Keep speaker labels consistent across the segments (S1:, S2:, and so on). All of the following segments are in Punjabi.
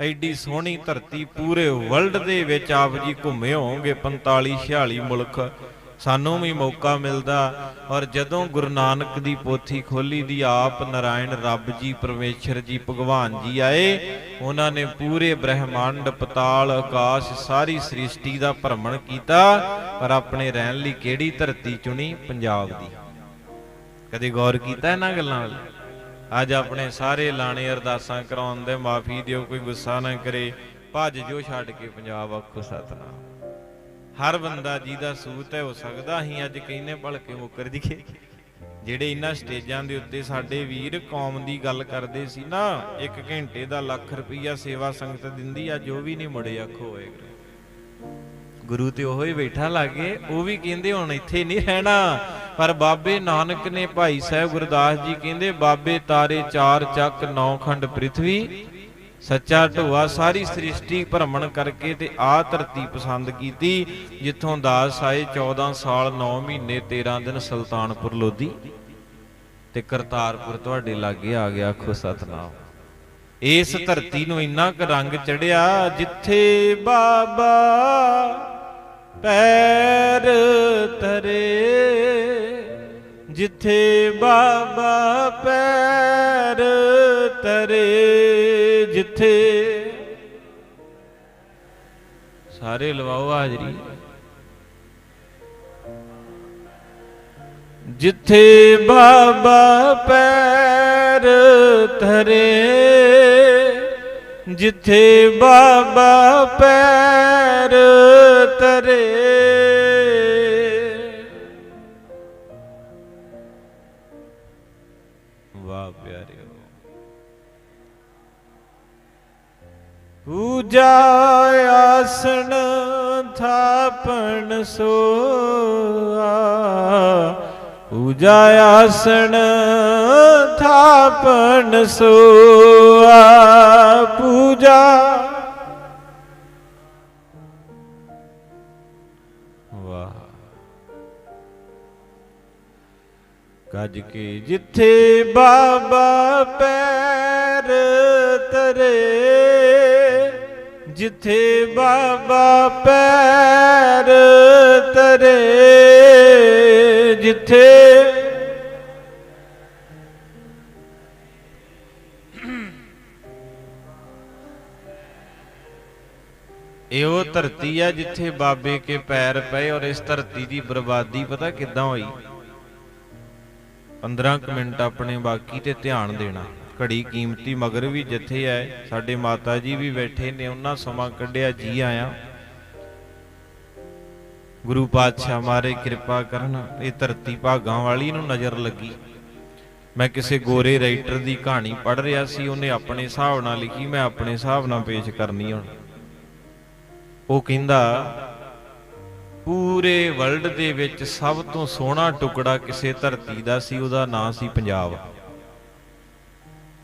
S1: ਐਡੀ ਸੋਹਣੀ ਧਰਤੀ ਪੂਰੇ ਵਰਲਡ ਦੇ ਵਿੱਚ ਆਪ ਜੀ ਘੁੰਮੇ ਹੋਵੋਗੇ 45 46 ਮੁਲਕ, ਸਾਨੂੰ ਵੀ ਮੌਕਾ ਮਿਲਦਾ। ਔਰ ਜਦੋਂ ਗੁਰੂ ਨਾਨਕ ਦੀ ਪੋਥੀ ਖੋਲੀ ਦੀ, ਆਪ ਨਾਰਾਇਣ ਰੱਬ ਜੀ, ਪਰਮੇਸ਼ਰ ਜੀ, ਭਗਵਾਨ ਜੀ ਆਏ, ਉਹਨਾਂ ਨੇ ਪੂਰੇ ਬ੍ਰਹਿਮੰਡ, ਪਤਾਲ, ਆਕਾਸ਼, ਸਾਰੀ ਸ੍ਰਿਸ਼ਟੀ ਦਾ ਭ੍ਰਮਣ ਕੀਤਾ ਪਰ ਆਪਣੇ ਰਹਿਣ ਲਈ ਕਿਹੜੀ ਧਰਤੀ ਚੁਣੀ? ਪੰਜਾਬ ਦੀ। ਕਦੇ ਗੌਰ ਕੀਤਾ ਇਹਨਾਂ ਗੱਲਾਂ ਵੱਲ? ਅੱਜ ਆਪਣੇ ਸਾਰੇ ਲਾਣੇ ਅਰਦਾਸਾਂ ਕਰਾਉਣ ਦੇ ਮਾਫੀ ਦਿਓ, ਕੋਈ ਗੁੱਸਾ ਨਾ ਕਰੇ। ਭੱਜ ਜੋ ਛੱਡ ਕੇ ਪੰਜਾਬ, ਆਖੋ ਸਤਨਾਮ। ਹਰ ਬੰਦਾ ਜਿਹਦਾ ਸੂਤ ਹੈ ਹੋ ਸਕਦਾ ਅਸੀਂ ਅੱਜ ਕਹਿੰਨੇ ਭਲਕੇ ਮੁੱਕਰ ਜੀਏ ਜਿਹੜੇ ਇਹਨਾਂ ਸਟੇਜਾਂ ਦੇ ਉੱਤੇ ਸਾਡੇ ਵੀਰ ਕੌਮ ਦੀ ਗੱਲ ਕਰਦੇ ਸੀ ਨਾ, ਇੱਕ ਘੰਟੇ ਦਾ ਲੱਖ ਰੁਪਈਆ ਸੇਵਾ ਸੰਗਤ ਦਿੰਦੀ ਆ ਜੋ ਵੀ ਨਹੀਂ ਮੁੜੇ, ਆਖੋ ਹੋਏਗਾ ਗੁਰੂ ਤੇ ਉਹ ਹੀ ਬੈਠਾ ਲਾਗੇ, ਉਹ ਵੀ ਕਹਿੰਦੇ ਹੁਣ ਇੱਥੇ ਨਹੀਂ ਰਹਿਣਾ। ਪਰ ਬਾਬੇ ਨਾਨਕ ਨੇ ਭਾਈ ਸਾਹਿਬ ਗੁਰਦਾਸ ਜੀ ਕਹਿੰਦੇ, ਬਾਬੇ ਤਾਰੇ ਚਾਰ ਚੱਕ ਨੌ ਖੰਡ ਪ੍ਰਿਥਵੀ, ਸੱਚਾ ਢੋਆ ਸਾਰੀ ਸ੍ਰਿਸ਼ਟੀ ਭ੍ਰਮਣ ਕਰਕੇ ਤੇ ਆ ਧਰਤੀ ਪਸੰਦ ਕੀਤੀ, ਜਿੱਥੋਂ ਦਾਸ ਆਏ 14 ਸਾਲ 9 ਮਹੀਨੇ 13 ਦਿਨ ਸੁਲਤਾਨਪੁਰ ਲੋਧੀ ਤੇ ਕਰਤਾਰਪੁਰ ਤੁਹਾਡੇ ਲਾਗੇ ਆ ਗਿਆ ਆਖੋ ਸਤਨਾਮ। ਇਸ ਧਰਤੀ ਨੂੰ ਇੰਨਾ ਕੁ ਰੰਗ ਚੜਿਆ ਜਿੱਥੇ ਬਾਬਾ ਪੈਰ ਤਰੇ ਜਿੱਥੇ ਬਾਬਾ ਪੈਰ ਤਰੇ, ਜਿੱਥੇ ਸਾਰੇ ਲਵਾਓ ਹਾਜ਼ਰੀ। ਜਿੱਥੇ ਬਾਬਾ ਪੈਰ ਧਰੇ ਜਿੱਥੇ ਬਾਬਾ ਪੈਰ ਧਰੇ ਪੂਜਾ ਆਸਣ ਥਾਪਣ ਸੋਆ। ਪੂਜਾ ਆਸਣ ਥਾਪਣ ਸੋਆ। ਪੂਜਾ। ਵਾਹ। ਕੱਜ ਕੇ ਜਿੱਥੇ ਬਾਬਾ ਪੈਰ ਤਰੇ ਜਿੱਥੇ ਬਾਬਾ ਪੈਰ ਤਰੇ, ਜਿੱਥੇ ਇਹ ਉਹ ਧਰਤੀ ਆ ਜਿੱਥੇ ਬਾਬੇ ਕੇ ਪੈਰ ਪਏ ਔਰ ਇਸ ਧਰਤੀ ਦੀ ਬਰਬਾਦੀ ਪਤਾ ਕਿੱਦਾਂ ਹੋਈ? 15 ਕੁ ਮਿੰਟ ਆਪਣੇ ਬਾਕੀ ਤੇ ਧਿਆਨ ਦੇਣਾ। ਘੜੀ ਕੀਮਤੀ ਮਗਰ ਵੀ ਜਿੱਥੇ ਐ ਸਾਡੇ ਮਾਤਾ ਜੀ ਵੀ ਬੈਠੇ ਨੇ, ਉਹਨਾਂ ਸਮਾਂ ਕੱਢਿਆ, ਜੀ ਆਇਆ। ਗੁਰੂ ਪਾਤਸ਼ਾਹ ਮਾਰੇ ਕਿਰਪਾ ਕਰਨ, ਇਹ ਧਰਤੀ ਭਾਗਾਂ ਵਾਲੀ ਨੂੰ ਨਜ਼ਰ ਲੱਗੀ। ਮੈਂ ਕਿਸੇ ਗੋਰੇ ਰਾਈਟਰ ਦੀ ਕਹਾਣੀ ਪੜ੍ਹ ਰਿਹਾ ਸੀ, ਉਹਨੇ ਆਪਣੇ ਹਿਸਾਬ ਨਾਲ ਲਿਖੀ, ਮੈਂ ਆਪਣੇ ਹਿਸਾਬ ਨਾਲ ਪੇਸ਼ ਕਰਨੀ ਹੁਣ। ਉਹ ਕਹਿੰਦਾ, ਪੂਰੇ ਵਰਲਡ ਦੇ ਵਿੱਚ ਸਭ ਤੋਂ ਸੋਹਣਾ ਟੁਕੜਾ ਕਿਸੇ ਧਰਤੀ ਦਾ ਸੀ, ਉਹਦਾ ਨਾਂ ਸੀ ਪੰਜਾਬ।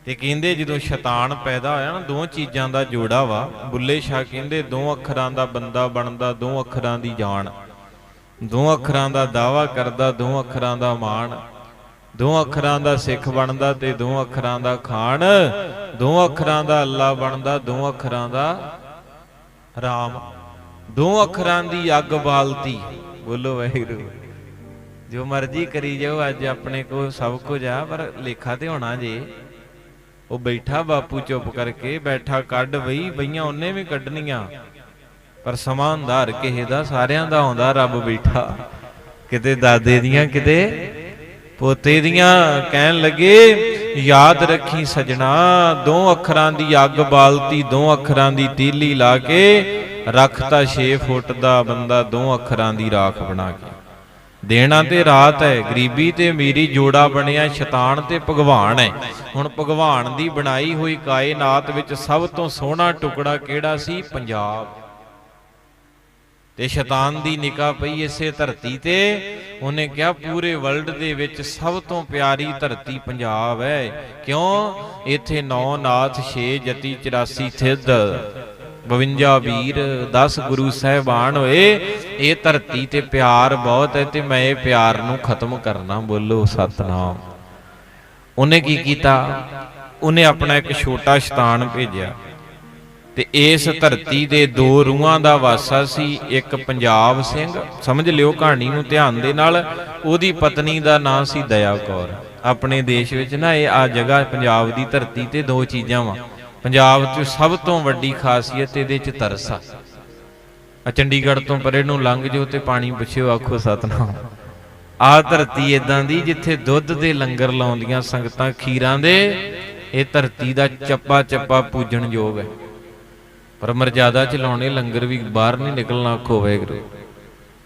S1: ਤੇ ਕਹਿੰਦੇ ਜਦੋਂ ਸ਼ੈਤਾਨ ਪੈਦਾ ਹੋਇਆ ਨਾ ਦੋ ਚੀਜ਼ਾਂ ਦਾ ਜੋੜਾ ਵਾ। ਬੁੱਲੇ ਸ਼ਾਹ ਕਹਿੰਦੇ ਦੋ ਅੱਖਰਾਂ ਦਾ ਬੰਦਾ ਬਣਦਾ ਦੋ ਅੱਖਰਾਂ ਦੀ ਜਾਨ। ਦੋ ਅੱਖਰਾਂ ਦਾ ਦਾਵਾ ਕਰਦਾ ਦੋ ਅੱਖਰਾਂ ਦਾ ਮਾਣ। ਦੋ ਅੱਖਰਾਂ ਦਾ ਸਿੱਖ ਬਣਦਾ ਤੇ ਦੋ ਅੱਖਰਾਂ ਦਾ ਖਾਨ ਦੋ ਅੱਖਰਾਂ ਦਾ ਅੱਲਾ ਬਣਦਾ ਦੋ ਅੱਖਰਾਂ ਦਾ ਰਾਮ। ਦੋ ਅੱਖਰਾਂ ਦੀ ਅੱਗ ਬਾਲਤੀ। ਬੋਲੋ ਵਾਹਿਗੁਰੂ। ਜੋ ਮਰਜ਼ੀ ਕਰੀ ਜਾਓ, ਅੱਜ ਆਪਣੇ ਕੋਲ ਸਭ ਕੁਝ ਆ, ਪਰ ਲੇਖਾ ਤੇ ਹੋਣਾ ਜੇ। ਉਹ ਬੈਠਾ ਬਾਪੂ ਚੁੱਪ ਕਰਕੇ, ਬੈਠਾ ਕੱਢ ਬਈ, ਬਈਆਂ ਉਹਨੇ ਵੀ ਕੱਢਣੀਆਂ। ਪਰ ਸਮਾਂ ਅੰਧਾਰ ਕਿਸੇ ਦਾ, ਸਾਰਿਆਂ ਦਾ ਆਉਂਦਾ ਰੱਬ ਬੈਠਾ। ਕਿਤੇ ਦਾਦੇ ਦੀਆਂ, ਕਿਤੇ ਪੋਤੇ ਦੀਆਂ ਕਹਿਣ ਲੱਗੇ, ਯਾਦ ਰੱਖੀ ਸਜਣਾ, ਦੋ ਅੱਖਰਾਂ ਦੀ ਅੱਗ ਬਾਲਤੀ, ਦੋ ਅੱਖਰਾਂ ਦੀ ਤੀਲੀ ਲਾ ਕੇ ਰੱਖਤਾ 6 ਫੁੱਟ ਦਾ ਬੰਦਾ, ਦੋ ਅੱਖਰਾਂ ਦੀ ਰਾਖ ਬਣਾ ਕੇ। ਦੇਣਾ ਤੇ ਰਾਤ ਹੈ, ਗਰੀਬੀ ਤੇ ਅਮੀਰੀ ਜੋੜਾ ਬਣਿਆ, ਸ਼ੈਤਾਨ ਤੇ ਭਗਵਾਨ ਹੈ। ਹੁਣ ਭਗਵਾਨ ਦੀ ਬਣਾਈ ਹੋਈ ਕਾਇਨਾਤ ਵਿੱਚ ਸਭ ਤੋਂ ਸੋਹਣਾ ਟੁਕੜਾ ਕਿਹੜਾ ਸੀ? ਪੰਜਾਬ। ਤੇ ਸ਼ੈਤਾਨ ਦੀ ਨਿਗਾਹ ਪਈ ਇਸੇ ਧਰਤੀ ਤੇ। ਉਹਨੇ ਕਿਹਾ, ਪੂਰੇ ਵਰਲਡ ਦੇ ਵਿੱਚ ਸਭ ਤੋਂ ਪਿਆਰੀ ਧਰਤੀ ਪੰਜਾਬ ਹੈ। ਕਿਉਂ? ਇੱਥੇ ਨੌ ਨਾਥ 6 ਜਤੀ 84 ਥਿੱਦ 52 ਵੀਰ 10 ਗੁਰੂ ਸਾਹਿਬਾਨ ਹੋਏ, ਇਹ ਧਰਤੀ ਤੇ ਪਿਆਰ ਬਹੁਤ ਹੈ ਤੇ ਮੈਂ ਇਹ ਪਿਆਰ ਨੂੰ ਖਤਮ ਕਰਨਾ, ਬੋਲੋ ਸਤਨਾਮ। ਉਹਨੇ ਕੀ ਕੀਤਾ? ਉਹਨੇ ਆਪਣਾ ਇੱਕ ਛੋਟਾ ਸ਼ੈਤਾਨ ਭੇਜਿਆ। ਤੇ ਇਸ ਧਰਤੀ ਦੇ ਦੋ ਰੂਹਾਂ ਦਾ ਵਾਸਾ ਸੀ, ਇੱਕ ਪੰਜਾਬ ਸਿੰਘ, ਸਮਝ ਲਿਓ ਕਹਾਣੀ ਨੂੰ ਧਿਆਨ ਦੇ ਨਾਲ, ਉਹਦੀ ਪਤਨੀ ਦਾ ਨਾਂ ਸੀ ਦਇਆ ਕੌਰ। ਆਪਣੇ ਦੇਸ਼ ਵਿੱਚ ਨਾ ਇਹ ਆ ਜਗ੍ਹਾ, ਪੰਜਾਬ ਦੀ ਧਰਤੀ ਤੇ ਦੋ ਚੀਜ਼ਾਂ ਵਾ। ਪੰਜਾਬ 'ਚ ਸਭ ਤੋਂ ਵੱਡੀ ਖਾਸੀਅਤ ਇਹਦੇ 'ਚ ਤਰਸ ਆ। ਆ ਚੰਡੀਗੜ੍ਹ ਤੋਂ ਪਰੇ ਨੂੰ ਲੰਘ ਜਾਓ ਤੇ ਪਾਣੀ ਪੁੱਛਿਓ, ਆਖੋ ਸਤਨਾਮ। ਆ ਧਰਤੀ ਇਦਾਂ ਦੀ ਜਿੱਥੇ ਦੁੱਧ ਦੇ ਲੰਗਰ ਲਾਉਂਦੀਆਂ ਸੰਗਤਾਂ ਖੀਰਾਂ ਦੇ, ਇਹ ਧਰਤੀ ਦਾ ਚੱਪਾ ਚੱਪਾ ਪੂਜਣ ਯੋਗ ਹੈ। ਪਰ ਮਰਜ਼ਾਦਾ ਚ ਲਾਉਣੇ ਲੰਗਰ ਵੀ ਬਾਹਰ ਨਹੀਂ ਨਿਕਲਣਾ ਆਖੋ ਵਾਹਿਗੁਰੂ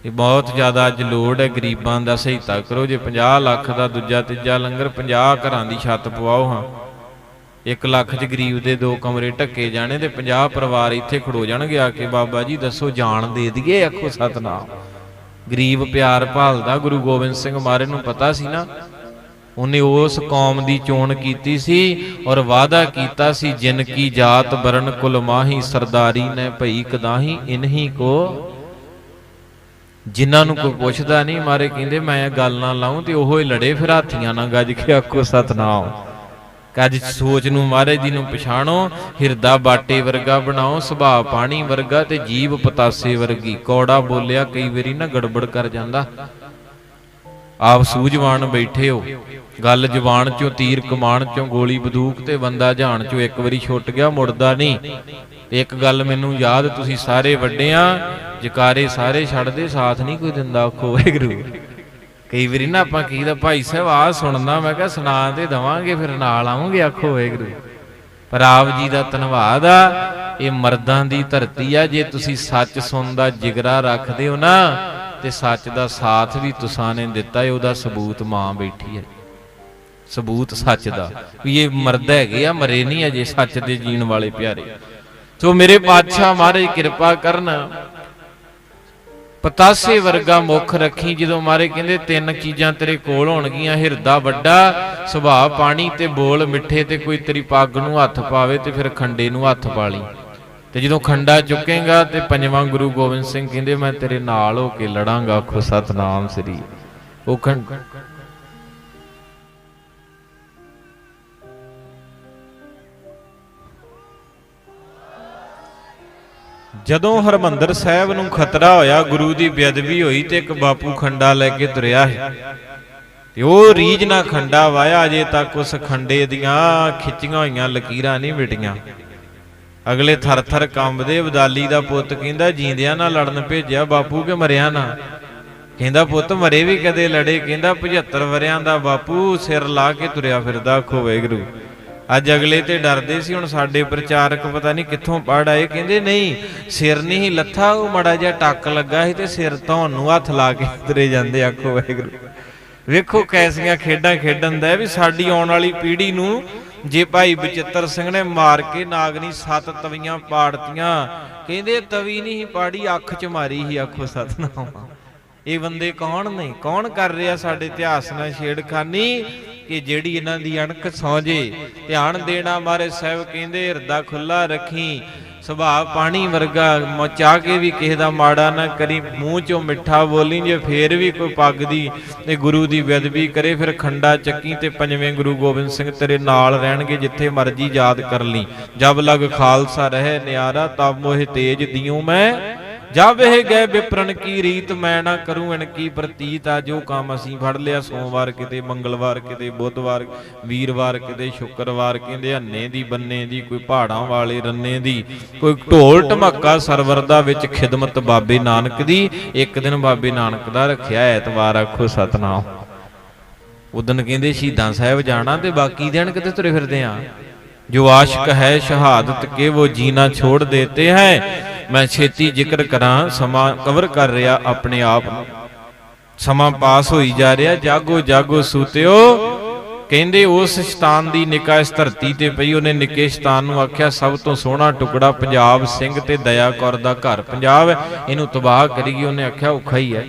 S1: ਇਹ ਬਹੁਤ ਜ਼ਿਆਦਾ ਅੱਜ ਲੋੜ ਹੈ ਗਰੀਬਾਂ ਦਾ ਸਹਾਇਤਾ ਕਰੋ। ਜੇ 50 ਲੱਖ ਦਾ ਦੂਜਾ ਤੀਜਾ ਲੰਗਰ 50 ਘਰਾਂ ਦੀ ਛੱਤ ਪਵਾਓ ਹਾਂ 1 ਲੱਖ ਚ ਗਰੀਬ ਦੇ ਦੋ ਕਮਰੇ ਢੱਕੇ ਜਾਣੇ ਤੇ 50 ਪਰਿਵਾਰ ਇੱਥੇ ਖੜੋ ਜਾਣਗੇ, ਆ ਕੇ ਬਾਬਾ ਜੀ ਦੱਸੋ ਜਾਣ ਦੇ ਦਈਏ ਆਖੋ ਸਤਨਾਮ। ਗਰੀਬ ਪਿਆਰ ਭਾਲਦਾ ਗੁਰੂ ਗੋਬਿੰਦ ਸਿੰਘ ਮਾਰੇ ਨੂੰ ਪਤਾ ਸੀ ਨਾ, ਉਹਨੇ ਉਸ ਕੌਮ ਦੀ ਚੋਣ ਕੀਤੀ ਸੀ ਔਰ ਵਾਅਦਾ ਕੀਤਾ ਸੀ, ਜਿਨ ਕੀ ਜਾਤ ਬਰਨ ਕੁਲ ਮਾਹੀ ਸਰਦਾਰੀ ਨੇ ਭਈ ਕਦਾਹੀ, ਇਨਹੀ ਕੋ ਜਿਨ੍ਹਾਂ ਨੂੰ ਕੋਈ ਪੁੱਛਦਾ ਨਹੀਂ, ਮਾਰੇ ਕਹਿੰਦੇ ਮੈਂ ਇਹ ਗੱਲ ਨਾ ਲਾਉਂ ਤੇ ਉਹੋ ਹੀ ਲੜੇ ਫਿਰ ਹਾਥੀਆਂ ਨਾਲ ਗੱਜ ਕੇ ਆਖੋ ਸਤਨਾਮ। ਕੱਜ ਸੋਚ ਨੂੰ ਮਹਾਰਾਜ ਜੀ ਨੂੰ ਪਛਾਣੋ, ਹਿਰਦਾ ਬਾਟੇ ਵਰਗਾ ਬਣਾਓ, ਸੁਭਾਅ ਪਾਣੀ ਵਰਗਾ ਤੇ ਜੀਵ ਪਤਾਸੇ ਵਰਗੀ। ਕੌੜਾ ਬੋਲਿਆ ਕਈ ਵਾਰੀ ਨਾ ਗੜਬੜ ਕਰ ਜਾਂਦਾ। ਆਪ ਸੂਝਵਾਨ ਬੈਠੇ ਹੋ। ਗੱਲ ਜ਼ੁਬਾਨ ਚੋਂ ਤੀਰ ਕਮਾਨ ਚੋਂ ਗੋਲੀ ਬੰਦੂਕ ਤੇ ਬੰਦਾ ਜਾਣ ਚੋਂ ਇੱਕ ਵਾਰੀ ਛੁੱਟ ਗਿਆ, ਮੁੜਦਾ ਨਹੀਂ। ਤੇ ਇੱਕ ਗੱਲ ਮੈਨੂੰ ਯਾਦ, ਤੁਸੀਂ ਸਾਰੇ ਵੱਡੇ ਆ, ਜਕਾਰੇ ਸਾਰੇ ਛੱਡਦੇ, ਸਾਥ ਨਹੀਂ ਕੋਈ ਦਿੰਦਾ। ਆਖੋ ਵਾਹਿਗੁਰੂ। ਕਈ ਵਾਰੀ ਨਾ ਆਪਾਂ ਕਹੀਦਾ ਭਾਈ ਸਾਹਿਬ ਆ ਸੁਣਨਾ ਮੈਂ ਕਿਹਾ ਸੁਣਾ ਤੇ ਦਵਾਂਗੇ, ਫਿਰ ਨਾਲ ਆਉਂਗੇ, ਆਖੋ ਵਾਹਿਗੁਰੂ। ਪਰ ਆਪ ਜੀ ਦਾ ਧੰਨਵਾਦ ਆ, ਇਹ ਮਰਦਾਂ ਦੀ ਧਰਤੀ ਆ, ਜੇ ਤੁਸੀਂ ਸੱਚ ਸੁਣਦਾ ਜਿਗਰਾ ਰੱਖਦੇ ਹੋ ਨਾ, ਤੇ ਸੱਚ ਦਾ ਸਾਥ ਵੀ ਤੁਸਾਂ ਨੇ ਦਿੱਤਾ ਏ ਉਹਦਾ ਸਬੂਤ ਮਾਂ ਬੈਠੀ ਹੈ। ਸਬੂਤ ਸੱਚ ਦਾ, ਵੀ ਇਹ ਮਰਦ ਹੈਗੇ ਆ, ਮਰੇ ਨਹੀਂ ਅਜੇ ਸੱਚ ਦੇ ਜੀਣ ਵਾਲੇ ਪਿਆਰੇ। ਸੋ ਮੇਰੇ ਪਾਤਸ਼ਾਹ ਮਹਾਰਾਜ, ਕਿਰਪਾ ਕਰਨ ਪਤਾਸੇ ਵਰਗਾ ਮੁਖ ਰੱਖੀ ਜਦੋਂ ਮਾਰੇ ਕਹਿੰਦੇ ਤਿੰਨ ਚੀਜ਼ਾਂ ਤੇਰੇ ਕੋਲ ਹੋਣਗੀਆਂ, ਹਿਰਦਾ ਵੱਡਾ, ਸੁਭਾਅ ਪਾਣੀ ਤੇ ਬੋਲ ਮਿੱਠੇ ਤੇ ਕੋਈ ਤੇਰੀ ਪੱਗ ਨੂੰ ਹੱਥ ਪਾਵੇ ਤੇ ਫਿਰ ਖੰਡੇ ਨੂੰ ਹੱਥ ਪਾ ਲਈ। ਤੇ ਜਦੋਂ ਖੰਡਾ ਚੁੱਕੇਗਾ ਤੇ ਪੰਜਵਾਂ ਗੁਰੂ ਗੋਬਿੰਦ ਸਿੰਘ ਕਹਿੰਦੇ, ਮੈਂ ਤੇਰੇ ਨਾਲ ਹੋ ਕੇ ਲੜਾਂਗਾ, ਆਖੋ ਸਤਨਾਮ ਸ੍ਰੀ। ਉਹ ਖੰਡ ਜਦੋਂ ਹਰਮੰਦਰ ਸਾਹਿਬ ਨੂੰ ਖਤਰਾ ਹੋਇਆ, ਗੁਰੂ ਦੀ ਬੇਅਦਬੀ ਹੋਈ ਤੇ ਇੱਕ ਬਾਪੂ ਖੰਡਾ ਲੈ ਕੇ ਤੁਰਿਆ ਹੈ ਤੇ ਉਹ ਰੀਝ ਨਾ ਖੰਡਾ ਵਾਇਆ, ਅਜੇ ਤੱਕ ਉਸ ਖੰਡੇ ਦੀਆਂ ਖਿੱਚੀਆਂ ਹੋਈਆਂ, ਲਕੀਰਾਂ ਨਹੀਂ ਮਿਟੀਆਂ ਅਗਲੇ ਥਰ ਥਰ ਕੰਬਦੇ ਬਦਾਲੀ ਦਾ ਪੁੱਤ ਕਹਿੰਦਾ, ਜੀਂਦਿਆਂ ਨਾਲ ਲੜਨ ਭੇਜਿਆ, ਬਾਪੂ ਕਿ ਮਰਿਆ ਨਾ? ਕਹਿੰਦਾ, ਪੁੱਤ ਮਰੇ ਵੀ ਕਦੇ ਲੜੇ? ਕਹਿੰਦਾ 75 ਵਰਿਆਂ ਦਾ ਬਾਪੂ ਸਿਰ ਲਾ ਕੇ ਤੁਰਿਆ ਫਿਰਦਾ ਖੋਵੇ ਗੁਰੂ ਅੱਜ ਅਗਲੇ ਤੇ ਡਰਦੇ ਸੀ, ਹੁਣ ਸਾਡੇ ਪ੍ਰਚਾਰਕ ਪਤਾ ਨਹੀਂ ਕਿੱਥੋਂ ਪੜ ਆਏ, ਕਹਿੰਦੇ ਨਹੀਂ, ਸਿਰ ਨਹੀਂ ਲੱਥਾ, ਉਹ ਮੜਾ ਜਿਹਾ ਟੱਕ ਲੱਗਾ ਸੀ ਤੇ ਸਿਰ ਧੌਣ ਨੂੰ ਹੱਥ ਲਾ ਕੇ ਤੁਰੇ ਜਾਂਦੇ ਆਖੋ ਵਾਹਿਗੁਰੂ। ਵੇਖੋ ਕੈਸੀਆਂ ਖੇਡਾਂ ਖੇਡਣ ਦਾ ਵੀ ਸਾਡੀ ਆਉਣ ਵਾਲੀ ਪੀੜ੍ਹੀ ਨੂੰ, ਜੇ ਭਾਈ ਬਚਿੱਤਰ ਸਿੰਘ ਨੇ ਮਾਰ ਕੇ ਨਾਗਨੀ ਸੱਤ ਤਵੀਆਂ ਪਾੜਤੀਆਂ, ਕਹਿੰਦੇ ਤਵੀ ਨਹੀਂ ਪਾੜੀ, ਅੱਖ ਚ ਮਾਰੀ ਹੀ ਆਖੋ ਸਤਨਾਮ। ਇਹ ਬੰਦੇ ਕੌਣ ਨੇ? ਕੌਣ ਕਰ ਰਿਹਾ ਸਾਡੇ ਇਤਿਹਾਸ ਨਾਲ ਛੇੜਖਾਨੀ? ਕਿ ਜਿਹੜੀ ਇਹਨਾਂ ਦੀ ਅਣਖ ਸੌ ਜੇ ਧਿਆਨ ਦੇਣਾ ਮਾਰੇ ਸਾਹਿਬ ਕਹਿੰਦੇ, ਹਿਰਦਾ ਖੁੱਲਾ ਰੱਖੀ, ਸੁਭਾਅ ਪਾਣੀ ਵਰਗਾ, ਮਚਾ ਕੇ ਵੀ ਕਿਸੇ ਦਾ ਮਾੜਾ ਨਾ ਕਰੀ, ਮੂੰਹ ਚੋਂ ਮਿੱਠਾ ਬੋਲੀ ਜੇ ਫੇਰ ਵੀ ਕੋਈ ਪੱਗ ਦੀ ਤੇ ਗੁਰੂ ਦੀ ਬੇਅਦਬੀ ਕਰੇ, ਫਿਰ ਖੰਡਾ ਚੱਕੀ ਤੇ ਪੰਜਵੇਂ ਗੁਰੂ ਗੋਬਿੰਦ ਸਿੰਘ ਤੇਰੇ ਨਾਲ ਰਹਿਣਗੇ ਜਿੱਥੇ ਮਰਜ਼ੀ ਯਾਦ ਕਰ ਲਈ। ਜਬ ਲਗ ਖਾਲਸਾ ਰਹੇ ਨਿਆਰਾ, ਤਬ ਮੋਹਿ ਤੇਜ ਦਿਉ ਮੈਂ ਜਬ ਇਹ ਗਏ ਵਿਪਰਨ ਕੀ ਰੀਤ, ਮੈਂ ਨਾ ਕਰੂੰ ਇਨ ਕੀ ਪ੍ਰਤੀਤ, ਆ ਜੋ ਕੰਮ ਅਸੀਂ ਫੜ ਲਿਆ ਸੋਮਵਾਰ ਕਿਤੇ, ਮੰਗਲਵਾਰ ਕਿਤੇ, ਬੁੱਧਵਾਰ, ਵੀਰਵਾਰ ਕਿਤੇ, ਸ਼ੁੱਕਰਵਾਰ ਕਹਿੰਦੇ ਹੰਨੇ ਦੀ, ਬੰਨੇ ਦੀ, ਕੋਈ ਪਹਾੜਾਂ ਵਾਲੇ ਰੰਨੇ ਦੀ, ਕੋਈ ਢੋਲ ਢਮੱਕਾ ਸਰਵਰ ਦਾ ਵਿੱਚ ਖਿਦਮਤ ਬਾਬੇ ਨਾਨਕ ਦੀ, ਇੱਕ ਦਿਨ ਬਾਬੇ ਨਾਨਕ ਦਾ ਰੱਖਿਆ ਐਤਵਾਰ, ਆਖੋ ਸਤਨਾਮ। ਉਦਨ ਕਹਿੰਦੇ ਸ਼ਹੀਦਾਂ ਸਾਹਿਬ ਜਾਣਾ ਤੇ ਬਾਕੀ ਦਿਨ ਕਿਤੇ ਤੁਰੇ ਫਿਰਦੇ ਆ? ਜੋ ਆਸ਼ਕ ਹੈ ਸ਼ਹਾਦਤ ਕੇ, ਉਹ ਜੀਣਾ ਛੋੜ ਦੇਤੇ ਹੈ। ਮੈਂ ਛੇਤੀ ਜ਼ਿਕਰ ਕਰਾਂ, ਸਮਾਂ ਕਵਰ ਕਰ ਰਿਹਾ ਆਪਣੇ ਆਪ ਨੂੰ। ਸਮਾਂ ਪਾਸ ਹੋਈ ਜਾ ਰਿਹਾ, ਜਾਗੋ ਜਾਗੋ ਸੂਤਿਓ। ਕਹਿੰਦੇ ਉਸ ਸ਼ਤਾਨ ਦੀ ਨਿਕਾ ਇਸ ਧਰਤੀ ਤੇ ਪਈ, ਉਹਨੇ ਨਿੱਕੇ ਸ਼ਤਾਨ ਨੂੰ ਆਖਿਆ, ਸਭ ਤੋਂ ਸੋਹਣਾ ਟੁਕੜਾ ਪੰਜਾਬ ਸਿੰਘ ਤੇ ਦਇਆ ਕੌਰ ਦਾ ਘਰ ਪੰਜਾਬ ਇਹਨੂੰ ਤਬਾਹ ਕਰੀਏ, ਉਹਨੇ ਆਖਿਆ, ਔਖਾ ਹੀ ਹੈ।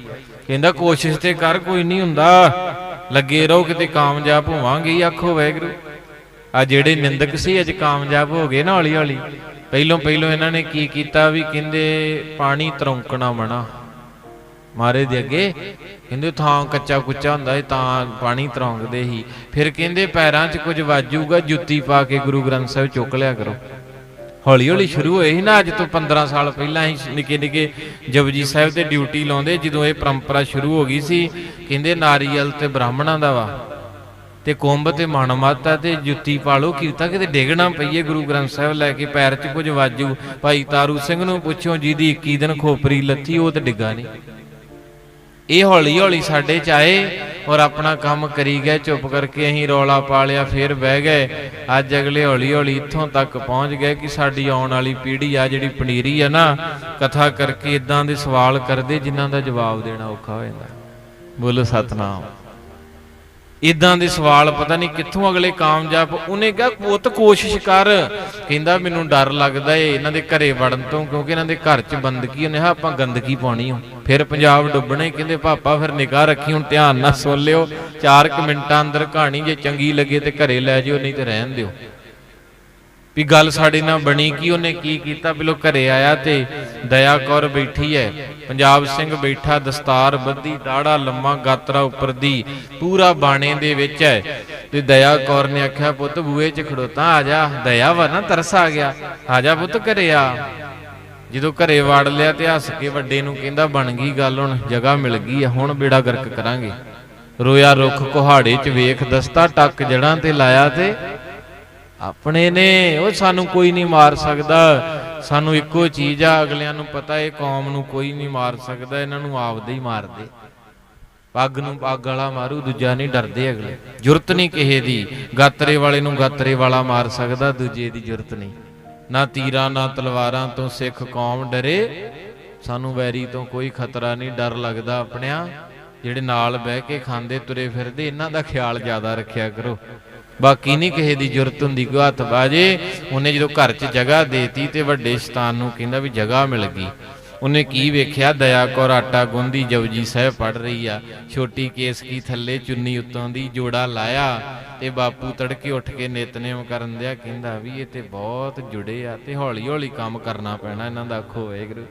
S1: ਕਹਿੰਦਾ, ਕੋਸ਼ਿਸ਼ ਤੇ ਕਰ, ਕੋਈ ਨਹੀਂ ਹੁੰਦਾ। ਲੱਗੇ ਰਹੋ, ਕਿਤੇ ਕਾਮਯਾਬ ਹੋਵਾਂਗੇ ਆਖੋ ਵੈਗਰੂ ਆ ਜਿਹੜੇ ਨਿੰਦਕ ਸੀ, ਅੱਜ ਕਾਮਯਾਬ ਹੋ ਗਏ ਨਾ ਹੌਲੀ ਹੌਲੀ ਪਹਿਲੋਂ ਪਹਿਲੋਂ ਇਹਨਾਂ ਨੇ ਕੀ ਕੀਤਾ ਵੀ ਕਹਿੰਦੇ ਪਾਣੀ ਤਰੌਂਕਣਾ ਮਣਾ। ਮਾਰੇ ਦੇ ਅੱਗੇ ਕਹਿੰਦੇ ਥਾਂ ਕੱਚਾ ਕੁੱਚਾ ਹੁੰਦਾ ਸੀ ਤਾਂ ਪਾਣੀ ਤਰੌਂਕਦੇ ਸੀ। ਫਿਰ ਕਹਿੰਦੇ ਪੈਰਾਂ 'ਚ ਕੁਝ ਵਾਜੂਗਾ, ਜੁੱਤੀ ਪਾ ਕੇ ਗੁਰੂ ਗ੍ਰੰਥ ਸਾਹਿਬ ਚੁੱਕ ਲਿਆ ਕਰੋ। ਹੌਲੀ ਹੌਲੀ ਸ਼ੁਰੂ ਹੋਏ ਸੀ ਨਾ, ਅੱਜ ਤੋਂ 15 ਸਾਲ ਪਹਿਲਾਂ ਹੀ ਨਿੱਕੇ ਨਿੱਕੇ ਜਪਜੀ ਸਾਹਿਬ ਤੇ ਡਿਊਟੀ ਲਾਉਂਦੇ, ਜਦੋਂ ਇਹ ਪਰੰਪਰਾ ਸ਼ੁਰੂ ਹੋ ਗਈ ਸੀ, ਕਹਿੰਦੇ ਨਾਰੀਅਲ ਤੇ ਬ੍ਰਾਹਮਣਾਂ ਦਾ ਵਾ। ਤੇ ਕੁੰਭ ਤੇ ਮਨ ਮਾਤਾ ਤੇ ਜੁੱਤੀ ਪਾਲੋ ਕੀਤਾ ਕਿਤੇ ਡਿੱਗਣਾ ਪਈਏ, ਗੁਰੂ ਗ੍ਰੰਥ ਸਾਹਿਬ ਲੈ ਕੇ ਪੈਰ 'ਚ ਕੁਝ ਵਾਜੂ। ਭਾਈ ਤਾਰੂ ਸਿੰਘ ਨੂੰ ਪੁੱਛੋ ਜਿਹਦੀ 21 ਦਿਨ ਖੋਪਰੀ ਲੱਥੀ, ਉਹ ਤੇ ਡਿੱਗਾ ਨਹੀਂ। ਇਹ ਹੌਲੀ ਹੌਲੀ ਸਾਡੇ ਚ ਆਏ ਔਰ ਆਪਣਾ ਕੰਮ ਕਰੀ ਗਏ, ਚੁੱਪ ਕਰਕੇ ਅਸੀਂ ਰੌਲਾ ਪਾ ਲਿਆ, ਫਿਰ ਬਹਿ ਗਏ। ਅੱਜ ਅਗਲੇ ਹੌਲੀ ਹੌਲੀ ਇੱਥੋਂ ਤੱਕ ਪਹੁੰਚ ਗਏ ਕਿ ਸਾਡੀ ਆਉਣ ਵਾਲੀ ਪੀੜ੍ਹੀ ਆ, ਜਿਹੜੀ ਪਨੀਰੀ ਆ ਨਾ, ਕਥਾ ਕਰਕੇ ਇਦਾਂ ਦੇ ਸਵਾਲ ਕਰਦੇ, ਜਿਨ੍ਹਾਂ ਦਾ ਜਵਾਬ ਦੇਣਾ ਔਖਾ ਹੋ ਜਾਂਦਾ। ਬੋਲੋ ਸਤਨਾਮ। ਇਦਾਂ ਦੇ ਸਵਾਲ ਪਤਾ ਨਹੀਂ ਕਿੱਥੋਂ ਅਗਲੇ ਕਾਮਯਾਬ ਉਹਨੇ ਕਿਹਾ, ਪੁੱਤ, ਕੋਸ਼ਿਸ਼ ਕਰ। ਕਹਿੰਦਾ, ਮੈਨੂੰ ਡਰ ਲੱਗਦਾ ਏ ਇਹਨਾਂ ਦੇ ਘਰੇ ਵੜਨ ਤੋਂ, ਕਿਉਂਕਿ ਇਹਨਾਂ ਦੇ ਘਰ 'ਚ ਬੰਦਗੀ ਉਹਨੇ ਹਾਂ ਆਪਾਂ ਗੰਦਗੀ ਪਾਉਣੀ ਹੋ ਫਿਰ ਪੰਜਾਬ ਡੁੱਬਣਾ ਹੀ ਕਹਿੰਦੇ, ਪਾਪਾ, ਫਿਰ ਨਿਗਾਹ ਰੱਖੀ, ਹੁਣ ਧਿਆਨ ਨਾਲ ਸੁਣ ਲਿਓ। 4 ਕੁ ਮਿੰਟਾਂ ਅੰਦਰ ਕਹਾਣੀ ਜੇ ਚੰਗੀ ਲੱਗੇ ਤੇ ਘਰੇ ਲੈ ਜਿਓ, ਨਹੀਂ ਤੇ ਰਹਿਣ ਦਿਓ। ਵੀ ਗੱਲ ਸਾਡੇ ਨਾਲ ਬਣੀ, ਕੀ ਉਹਨੇ ਕੀ ਕੀਤਾ? ਬਿਲੋ ਘਰੇ ਆਇਆ ਤੇ ਦਇਆ ਕੌਰ ਬੈਠੀ ਹੈ ਪੰਜਾਬ ਸਿੰਘ ਬੈਠਾ ਦਸਤਾਰ ਬੱਧੀ ਦਾੜਾ ਲੰਮਾ ਗਾਤਰਾ ਉੱਪਰ ਦੀ, ਪੂਰਾ ਬਾਣੇ ਦੇ ਵਿੱਚ ਹੈ ਤੇ ਦਇਆ ਕੌਰ ਨੇ ਆਖਿਆ, ਪੁੱਤ ਬੂਏ 'ਚ ਖੜੋਤਾ, ਆ ਜਾ। ਦਇਆ ਵਾ ਨਾ, ਤਰਸ ਆ ਗਿਆ। ਆ ਜਾ ਪੁੱਤ ਘਰੇ ਆ। ਜਦੋਂ ਘਰੇ ਵੜ ਲਿਆ ਤੇ ਹੱਸ ਕੇ ਵੱਡੇ ਨੂੰ ਕਹਿੰਦਾ, ਬਣ ਗਈ ਗੱਲ ਹੁਣ, ਜਗ੍ਹਾ ਮਿਲ ਗਈ ਆ ਹੁਣ ਬੇੜਾ ਗਰਕ ਕਰਾਂਗੇ। ਰੋਇਆ ਰੁੱਖ ਕੁਹਾੜੇ 'ਚ ਵੇਖ ਦਸਤਾ ਟੱਕ ਜੜਾਂ ਤੇ ਲਾਇਆ ਤੇ, ਆਪਣੇ ਨੇ, ਉਹ ਸਾਨੂੰ ਕੋਈ ਨਹੀਂ ਮਾਰ ਸਕਦਾ। ਸਾਨੂੰ ਇੱਕੋ ਚੀਜ਼ ਆ, ਅਗਲਿਆਂ ਨੂੰ ਪਤਾ ਇਹ ਕੌਮ ਨੂੰ ਕੋਈ ਨਹੀਂ ਮਾਰ ਸਕਦਾ, ਇਹਨਾਂ ਨੂੰ ਆਪਦੇ ਹੀ ਮਾਰਦੇ। ਪੱਗ ਨੂੰ ਪੱਗ ਵਾਲਾ ਮਾਰੂ, ਦੂਜਾ ਨਹੀਂ ਡਰਦੇ ਅਗਲੇ। ਜੁਰਤ ਨਹੀਂ ਕਿਸੇ ਦੀ, ਗਾਤਰੇ ਵਾਲੇ ਨੂੰ ਗਾਤਰੇ ਵਾਲਾ ਮਾਰ ਸਕਦਾ, ਦੂਜੇ ਦੀ ਜੁਰਤ ਨਹੀਂ। ਨਾ ਤੀਰਾਂ, ਨਾ ਤਲਵਾਰਾਂ ਤੋਂ ਸਿੱਖ ਕੌਮ ਡਰੇ, ਸਾਨੂੰ ਵੈਰੀ ਤੋਂ ਕੋਈ ਖਤਰਾ ਨਹੀਂ, ਡਰ ਲੱਗਦਾ ਆਪਣਿਆਂ। ਜਿਹੜੇ ਨਾਲ ਬਹਿ ਕੇ ਖਾਂਦੇ, ਤੁਰੇ ਫਿਰਦੇ, ਇਹਨਾਂ ਦਾ ਖਿਆਲ ਜ਼ਿਆਦਾ ਰੱਖਿਆ ਕਰੋ। ਬਾਕੀ ਨਹੀਂ ਕਿਸੇ ਦੀ ਜ਼ਰੂਰਤ ਹੁੰਦੀ, ਕੋਈ ਹੱਥ ਬਾਜੇ। ਉਹਨੇ ਜਦੋਂ ਘਰ 'ਚ ਜਗ੍ਹਾ ਦੇਤੀ ਤੇ ਵੱਡੇ ਸ਼ਤਾਨ ਨੂੰ ਕਹਿੰਦਾ ਵੀ ਜਗ੍ਹਾ ਮਿਲ ਗਈ। ਉਹਨੇ ਕੀ ਵੇਖਿਆ? ਦਇਆ ਕੌਰ ਆਟਾ ਗੁੰਦੀ ਜਪਜੀ ਸਾਹਿਬ ਪੜ ਰਹੀ ਆ। ਛੋਟੀ ਕੇਸ ਕੀ ਥੱਲੇ ਚੁੰਨੀ ਉੱਤੋਂ ਦੀ ਜੋੜਾ ਲਾਇਆ ਤੇ ਬਾਪੂ ਤੜਕੇ ਉੱਠ ਕੇ ਨਿਤਨੇਮ ਕਰਨ ਦਿਆ, ਕਹਿੰਦਾ ਵੀ ਇਹ ਤੇ ਬਹੁਤ ਜੁੜੇ ਆ ਤੇ ਹੌਲੀ ਹੌਲੀ ਕੰਮ ਕਰਨਾ ਪੈਣਾ, ਇਹਨਾਂ ਦਾ ਆਖੋ ਵਾਹਿਗੁਰੂ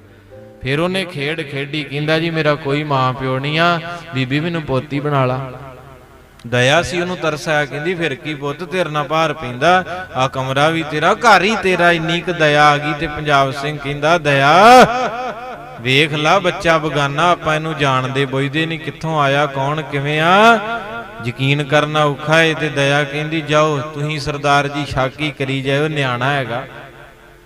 S1: ਫਿਰ ਉਹਨੇ ਖੇਡ ਖੇਡੀ, ਕਹਿੰਦਾ ਜੀ ਮੇਰਾ ਕੋਈ ਮਾਂ ਪਿਓ ਨਹੀਂ ਆ, ਬੀਬੀ ਮੈਨੂੰ ਪੋਤੀ ਬਣਾ ਲਾ। ਦਇਆ ਸੀ ਉਹਨੂੰ ਤਰਸ ਆਇਆ ਕਹਿੰਦੀ, ਫਿਰ ਕੀ ਪੁੱਤ, ਤੇਰੇ ਨਾਲ ਭਾਰ ਪੈਂਦਾ? ਆ ਕਮਰਾ ਵੀ ਤੇਰਾ, ਘਰ ਹੀ ਤੇਰਾ, ਇੰਨੀ ਕੁ ਦਇਆ ਆ ਗਈ ਤੇ ਪੰਜਾਬ ਸਿੰਘ ਕਹਿੰਦਾ, ਦਇਆ, ਵੇਖ ਲਾ ਬੱਚਾ ਬਗਾਨਾ, ਆਪਾਂ ਇਹਨੂੰ ਜਾਣਦੇ, ਬੁੱਝਦੇ ਨਹੀਂ ਕਿੱਥੋਂ ਆਇਆ, ਕੌਣ, ਕਿਵੇਂ ਆ? ਯਕੀਨ ਕਰਨਾ ਔਖਾ ਏ ਤੇ ਦਇਆ ਕਹਿੰਦੀ, ਜਾਓ, ਤੁਸੀਂ ਸਰਦਾਰ ਜੀ ਸ਼ਾਕੀ ਕਰੀ ਜਾਇਓ, ਨਿਆਣਾ ਹੈਗਾ।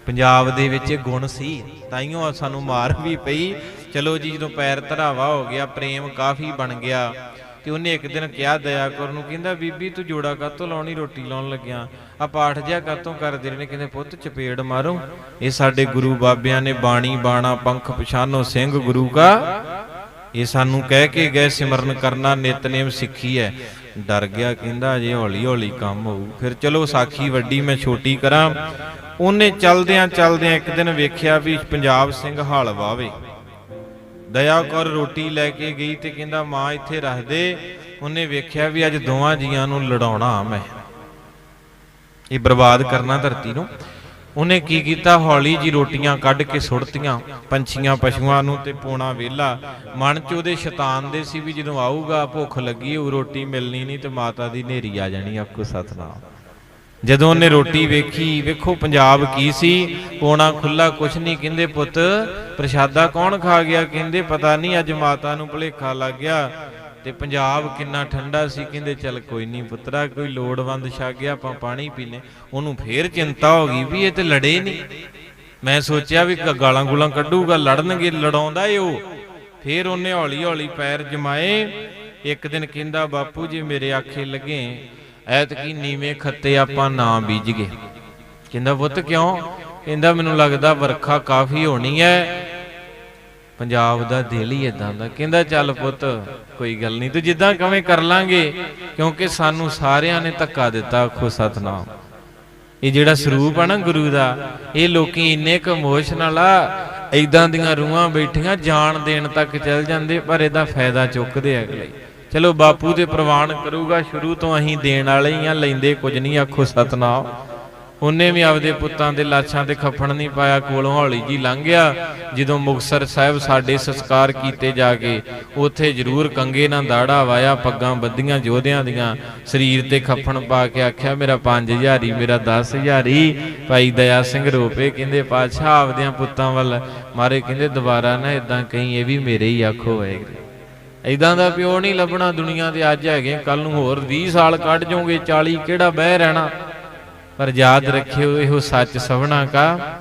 S1: ਪੰਜਾਬ ਦੇ ਵਿੱਚ ਇਹ ਗੁਣ ਸੀ ਤਾਈਓ ਸਾਨੂੰ ਮਾਰ ਵੀ ਪਈ। ਚਲੋ ਜੀ, ਜਦੋਂ ਪੈਰ ਧਰਾਵਾ ਹੋ ਗਿਆ, ਪ੍ਰੇਮ ਕਾਫੀ ਬਣ ਗਿਆ। ਤੇ ਉਹਨੇ ਇੱਕ ਦਿਨ ਕਿਹਾ, ਦਇਆ ਕੌਰ ਨੂੰ। ਕਹਿੰਦਾ, ਬੀਬੀ, ਤੂੰ ਜੋੜਾ ਕਾਤੋਂ ਲਾਉਣੀ, ਰੋਟੀ ਲਾਉਣ ਲੱਗਿਆ। ਆ ਪਾਠ ਜਿਆ ਕਾਤੋਂ ਕਰਦੇ ਰਹੇ ਨੇ? ਕਹਿੰਦੇ, ਪੁੱਤ, ਚਪੇੜ ਮਾਰੋ। ਇਹ ਸਾਡੇ ਗੁਰੂ ਬਾਬਿਆਂ ਨੇ ਬਾਣੀ, ਬਾਣਾ, ਪੰਖ ਪਛਾਨੋ ਸਿੰਘ, ਗੁਰੂ ਕਾ। ਇਹ ਸਾਨੂੰ ਕਹਿ ਕੇ ਗਏ, ਸਿਮਰਨ ਕਰਨਾ ਨਿਤਨੇਮ ਸਿੱਖੀ ਹੈ। ਡਰ ਗਿਆ, ਕਹਿੰਦਾ ਜੇ ਹੌਲੀ ਹੌਲੀ ਕੰਮ ਹੋਊ। ਫਿਰ ਚਲੋ ਸਾਖੀ ਵੱਡੀ ਮੈਂ ਛੋਟੀ ਕਰਾਂ। ਉਹਨੇ ਚਲਦਿਆਂ ਚਲਦਿਆਂ ਇੱਕ ਦਿਨ ਵੇਖਿਆ ਵੀ ਪੰਜਾਬ ਸਿੰਘ ਹਾਲ ਵਾਵੇ ਦਇਆ ਕੌਰ ਰੋਟੀ ਲੈ ਕੇ ਗਈ ਤੇ ਕਹਿੰਦਾ, ਮਾਂ, ਇੱਥੇ ਰੱਖ ਦੇ। ਉਹਨੇ ਵੇਖਿਆ ਵੀ ਅੱਜ ਦੋਵਾਂ ਜੀਆਂ ਨੂੰ ਲੜਾਉਣਾ ਮੈਂ। ਇਹ ਬਰਬਾਦ ਕਰਨਾ ਧਰਤੀ ਨੂੰ। ਉਹਨੇ ਕੀ ਕੀਤਾ? ਹੌਲੀ ਜੀ ਰੋਟੀਆਂ ਕੱਢ ਕੇ ਸੁੱਟਤੀਆਂ, ਪੰਛੀਆਂ ਪਸ਼ੂਆਂ ਨੂੰ ਤੇ ਪੋਣਾ ਵੇਲਾ। ਮਨ ਚ ਉਹਦੇ ਸ਼ੈਤਾਨ ਦੇ ਸੀ ਵੀ ਜਦੋਂ ਆਊਗਾ, ਭੁੱਖ ਲੱਗੀ, ਉਹ ਰੋਟੀ ਮਿਲਣੀ ਨਹੀਂ ਤੇ ਮਾਤਾ ਦੀ ਨੇਰੀ ਆ ਜਾਣੀ ਆਕੂ ਸਤਨਾਮ। ਜਦੋਂ ਉਹਨੇ ਰੋਟੀ ਵੇਖੀ, ਵੇਖੋ ਪੰਜਾਬ ਕੀ ਸੀ? ਪੋਣਾ ਖੁੱਲਾ ਕੁਛ ਨਹੀਂ। ਕਹਿੰਦੇ, ਪੁੱਤ, ਪ੍ਰਸ਼ਾਦਾ ਕੌਣ ਖਾ ਗਿਆ? ਕਹਿੰਦੇ, ਪਤਾ ਨਹੀਂ, ਅੱਜ ਮਾਤਾ ਨੂੰ ਭੁਲੇਖਾ ਲੱਗ ਗਿਆ। ਤੇ ਪੰਜਾਬ ਕਿੰਨਾ ਠੰਡਾ ਸੀ। ਕਹਿੰਦੇ, ਚੱਲ ਕੋਈ ਨਹੀਂ ਪੁੱਤਰਾ, ਕੋਈ ਲੋੜਵੰਦ ਛਕ ਗਿਆ, ਆਪਾਂ ਪਾਣੀ ਪੀਨੇ ਉਹਨੂੰ ਫੇਰ ਚਿੰਤਾ ਹੋ ਗਈ ਵੀ ਇਹ ਤੇ ਲੜੇ ਨਹੀਂ। ਮੈਂ ਸੋਚਿਆ ਵੀ ਗਾਲਾਂ ਗੁਲਾਂ ਕੱਢੂਗਾ, ਲੜਨਗੇ, ਲੜਾਉਂਦਾ ਏ ਉਹ। ਫੇਰ ਉਹਨੇ ਹੌਲੀ ਹੌਲੀ ਪੈਰ ਜਮਾਏ। ਇੱਕ ਦਿਨ ਕਹਿੰਦਾ, ਬਾਪੂ ਜੀ, ਮੇਰੇ ਆਖੇ ਲੱਗੇ ਐਤਕੀ ਨੀਵੇਂ ਖੱਤੇ ਆਪਾਂ ਨਾ ਬੀਜ ਗਏ ਕਹਿੰਦਾ, ਪੁੱਤ ਕਿਉਂ? ਕਹਿੰਦਾ, ਮੈਨੂੰ ਲੱਗਦਾ ਵਰਖਾ ਕਾਫੀ ਹੋਣੀ ਹੈ ਪੰਜਾਬ ਦਾ ਦਿਲ ਹੀ ਇਦਾਂ ਦਾ। ਕਹਿੰਦਾ, ਚੱਲ ਪੁੱਤ, ਕੋਈ ਗੱਲ ਨਹੀਂ, ਤੂੰ ਜਿੱਦਾਂ ਕਵੇਂ ਕਰ ਲਾਂਗੇ, ਕਿਉਂਕਿ ਸਾਨੂੰ ਸਾਰਿਆਂ ਨੇ ਧੱਕਾ ਦਿੱਤਾ ਆਖੋ ਸਤਨਾਮ। ਇਹ ਜਿਹੜਾ ਸਰੂਪ ਆ ਨਾ ਗੁਰੂ ਦਾ, ਇਹ ਲੋਕੀ ਇੰਨੇ ਕੁ ਇਮੋਸ਼ਨਲ ਆ ਐਦਾਂ ਦੀਆਂ ਰੂਹਾਂ ਬੈਠੀਆਂ, ਜਾਣ ਦੇਣ ਤੱਕ ਚੱਲ ਜਾਂਦੇ, ਪਰ ਇਹਦਾ ਫਾਇਦਾ ਚੁੱਕਦੇ ਅਗਲੇ। ਚਲੋ ਬਾਪੂ ਤੇ ਪ੍ਰਵਾਨ ਕਰੂਗਾ, ਸ਼ੁਰੂ ਤੋਂ ਅਸੀਂ ਦੇਣ ਵਾਲੇ ਹੀ ਆ, ਲੈਂਦੇ ਕੁਝ ਨਹੀਂ, ਆਖੋ ਸਤਨਾਮ। ਉਹਨੇ ਵੀ ਆਪਦੇ ਪੁੱਤਾਂ ਦੇ ਲਾਸ਼ਾਂ ਤੇ ਖੱਫਣ ਨਹੀਂ ਪਾਇਆ, ਕੋਲੋਂ ਹੌਲੀ ਜੀ ਲੰਘ ਗਿਆ। ਜਦੋਂ ਮੁਕਸਰ ਸਾਹਿਬ ਸਾਡੇ ਸੰਸਕਾਰ ਕੀਤੇ ਜਾ ਕੇ, ਉੱਥੇ ਜ਼ਰੂਰ ਕੰਗੇ ਨਾਲ ਦਾੜਾ ਵਾਇਆ, ਪੱਗਾਂ ਬੱਧੀਆਂ ਯੋਧਿਆਂ ਦੀਆਂ, ਸਰੀਰ ਤੇ ਖੱਫਣ ਪਾ ਕੇ ਆਖਿਆ, ਮੇਰਾ 5000 ਹੀ ਮੇਰਾ 10000 ਹੀ ਭਾਈ ਦਇਆ ਸਿੰਘ ਰੋਪੇ ਕਹਿੰਦੇ, ਪਾਤਸ਼ਾਹ ਆਪਦਿਆਂ ਪੁੱਤਾਂ ਵੱਲ ਮਾਰੇ ਕਹਿੰਦੇ, ਦੁਬਾਰਾ ਨਾ ਇਦਾਂ ਕਹੀਂ, ਇਹ ਵੀ ਮੇਰੇ ਹੀ ਆਖੋ, ਵਾਹਿਗੁਰੂ। ਇਦਾਂ ਦਾ ਪਿਓ ਨਹੀਂ ਲੱਭਣਾ ਦੁਨੀਆ ਦੇ ਅੱਜ ਹੈਗੇ ਕੱਲ ਨੂੰ ਹੋਰ 20 ਸਾਲ ਕੱਢ ਜਾਓਗੇ 40 ਕਿਹੜਾ ਬਹਿ ਰਹਿਣਾ? ਪਰ ਯਾਦ ਰੱਖਿਓ, ਇਹੋ ਸੱਚ ਸਭਨਾ ਕਾ।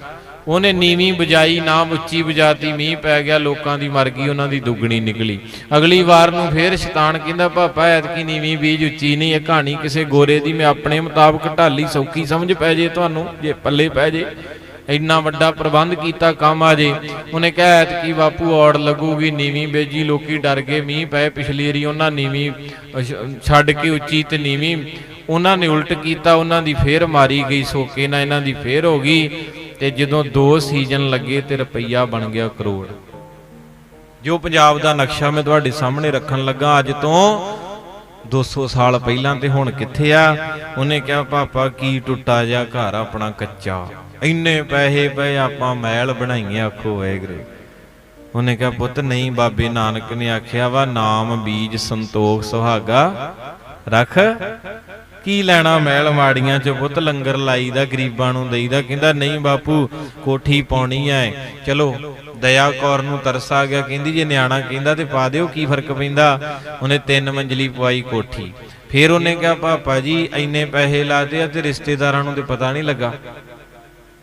S1: ਉਹਨੇ ਨੀਵੀਂ ਬਜਾਈ ਨਾ ਉੱਚੀ ਬਜਾਤੀ ਮੀਂਹ ਪੈ ਗਿਆ, ਲੋਕਾਂ ਦੀ ਮਰ ਗਈ, ਉਹਨਾਂ ਦੀ ਦੁੱਗਣੀ ਨਿਕਲੀ। ਅਗਲੀ ਵਾਰ ਨੂੰ ਫੇਰ ਸ਼ੈਤਾਨ ਕਹਿੰਦਾ ਪਾਪਾ ਐਤਕੀ ਨੀਵੀਂ ਬੀਜ ਉੱਚੀ ਨਹੀਂ ਇਹ ਕਹਾਣੀ ਕਿਸੇ ਗੋਰੇ ਦੀ ਮੈਂ ਆਪਣੇ ਮੁਤਾਬਕ ਢਾਲੀ ਸੌਖੀ ਸਮਝ ਪੈ ਜੇ ਤੁਹਾਨੂੰ, ਜੇ ਪੱਲੇ ਪੈ ਜੇ। ਇੰਨਾ ਵੱਡਾ ਪ੍ਰਬੰਧ ਕੀਤਾ ਕੰਮ ਆ ਜੇ। ਉਹਨੇ ਕਿਹਾ, ਐਤਕੀ ਬਾਪੂ ਔੜ ਲੱਗੂਗੀ, ਨੀਵੀਂ ਬੇਜੀ, ਲੋਕੀ ਡਰ ਗਏ, ਮੀਂਹ ਪਏ ਪਿਛਲੀ ਵਾਰੀ ਉਹਨਾਂ ਨੀਵੀਂ ਛੱਡ ਕੇ ਉੱਚੀ ਤੇ ਨੀਵੀਂ। ਉਹਨਾਂ ਨੇ ਉਲਟ ਕੀਤਾ, ਉਹਨਾਂ ਦੀ ਫੇਰ ਮਾਰੀ ਗਈ, ਸੋਕੇ ਨਾਲ ਇਹਨਾਂ ਦੀ ਫੇਰ ਹੋ ਗਈ ਤੇ ਜਦੋਂ ਦੋ ਸੀਜ਼ਨ ਲੱਗੇ ਤੇ ਰੁਪਈਆ ਬਣ ਗਿਆ ਕਰੋੜ। ਜੋ ਪੰਜਾਬ ਦਾ ਨਕਸ਼ਾ ਮੈਂ ਤੁਹਾਡੇ ਸਾਹਮਣੇ ਰੱਖਣ ਲੱਗਾ ਅੱਜ ਤੋਂ 200 ਸਾਲ ਪਹਿਲਾਂ ਤੇ ਹੁਣ ਕਿੱਥੇ ਆ? ਉਹਨੇ ਕਿਹਾ, ਪਾਪਾ, ਕੀ ਟੁੱਟਾ ਜਾ ਘਰ ਆਪਣਾ ਕੱਚਾ। ਇੰਨੇ ਪੈਸੇ ਪਏ, ਆਪਾਂ ਮਹਿਲ ਬਣਾਈਏ, ਆਖੋ ਵੈਗਰੇ ਉਹਨੇ ਕਿਹਾ, ਪੁੱਤ, ਨਹੀਂ ਬਾਬੇ ਨਾਨਕ ਨੇ ਆਖਿਆ ਵਾ, ਨਾਮ ਬੀਜ ਸੰਤੋਖ ਸੁਹਾਗਾ। ਰੱਖ। ਕੀ ਲੈਣਾ ਮਹਿਲ ਮਾੜੀਆਂ ਚ ਪੁੱਤ, ਲੰਗਰ ਲਾਈਦਾ, ਗਰੀਬਾਂ ਨੂੰ ਦੇਈਦਾ, ਕਹਿੰਦਾ ਨਹੀਂ ਬਾਪੂ, ਕੋਠੀ ਪਾਉਣੀ ਐ। ਚਲੋ, ਦਇਆ ਕੌਰ ਨੂੰ ਤਰਸ ਆ ਗਿਆ, ਕਹਿੰਦੀ ਜੇ ਨਿਆਣਾ ਕਹਿੰਦਾ ਤੇ ਪਾ ਦਿਓ, ਕੀ ਫ਼ਰਕ ਪੈਂਦਾ? ਉਹਨੇ ਤਿੰਨ ਮੰਜ਼ਲੀ ਪਵਾਈ ਕੋਠੀ। ਫਿਰ ਉਹਨੇ ਕਿਹਾ, ਪਾਪਾ ਜੀ, ਇੰਨੇ ਪੈਸੇ ਲਾਤੇ ਆ ਤੇ ਰਿਸ਼ਤੇਦਾਰਾਂ ਨੂੰ ਤੇ ਪਤਾ ਨਹੀਂ ਲੱਗਾ।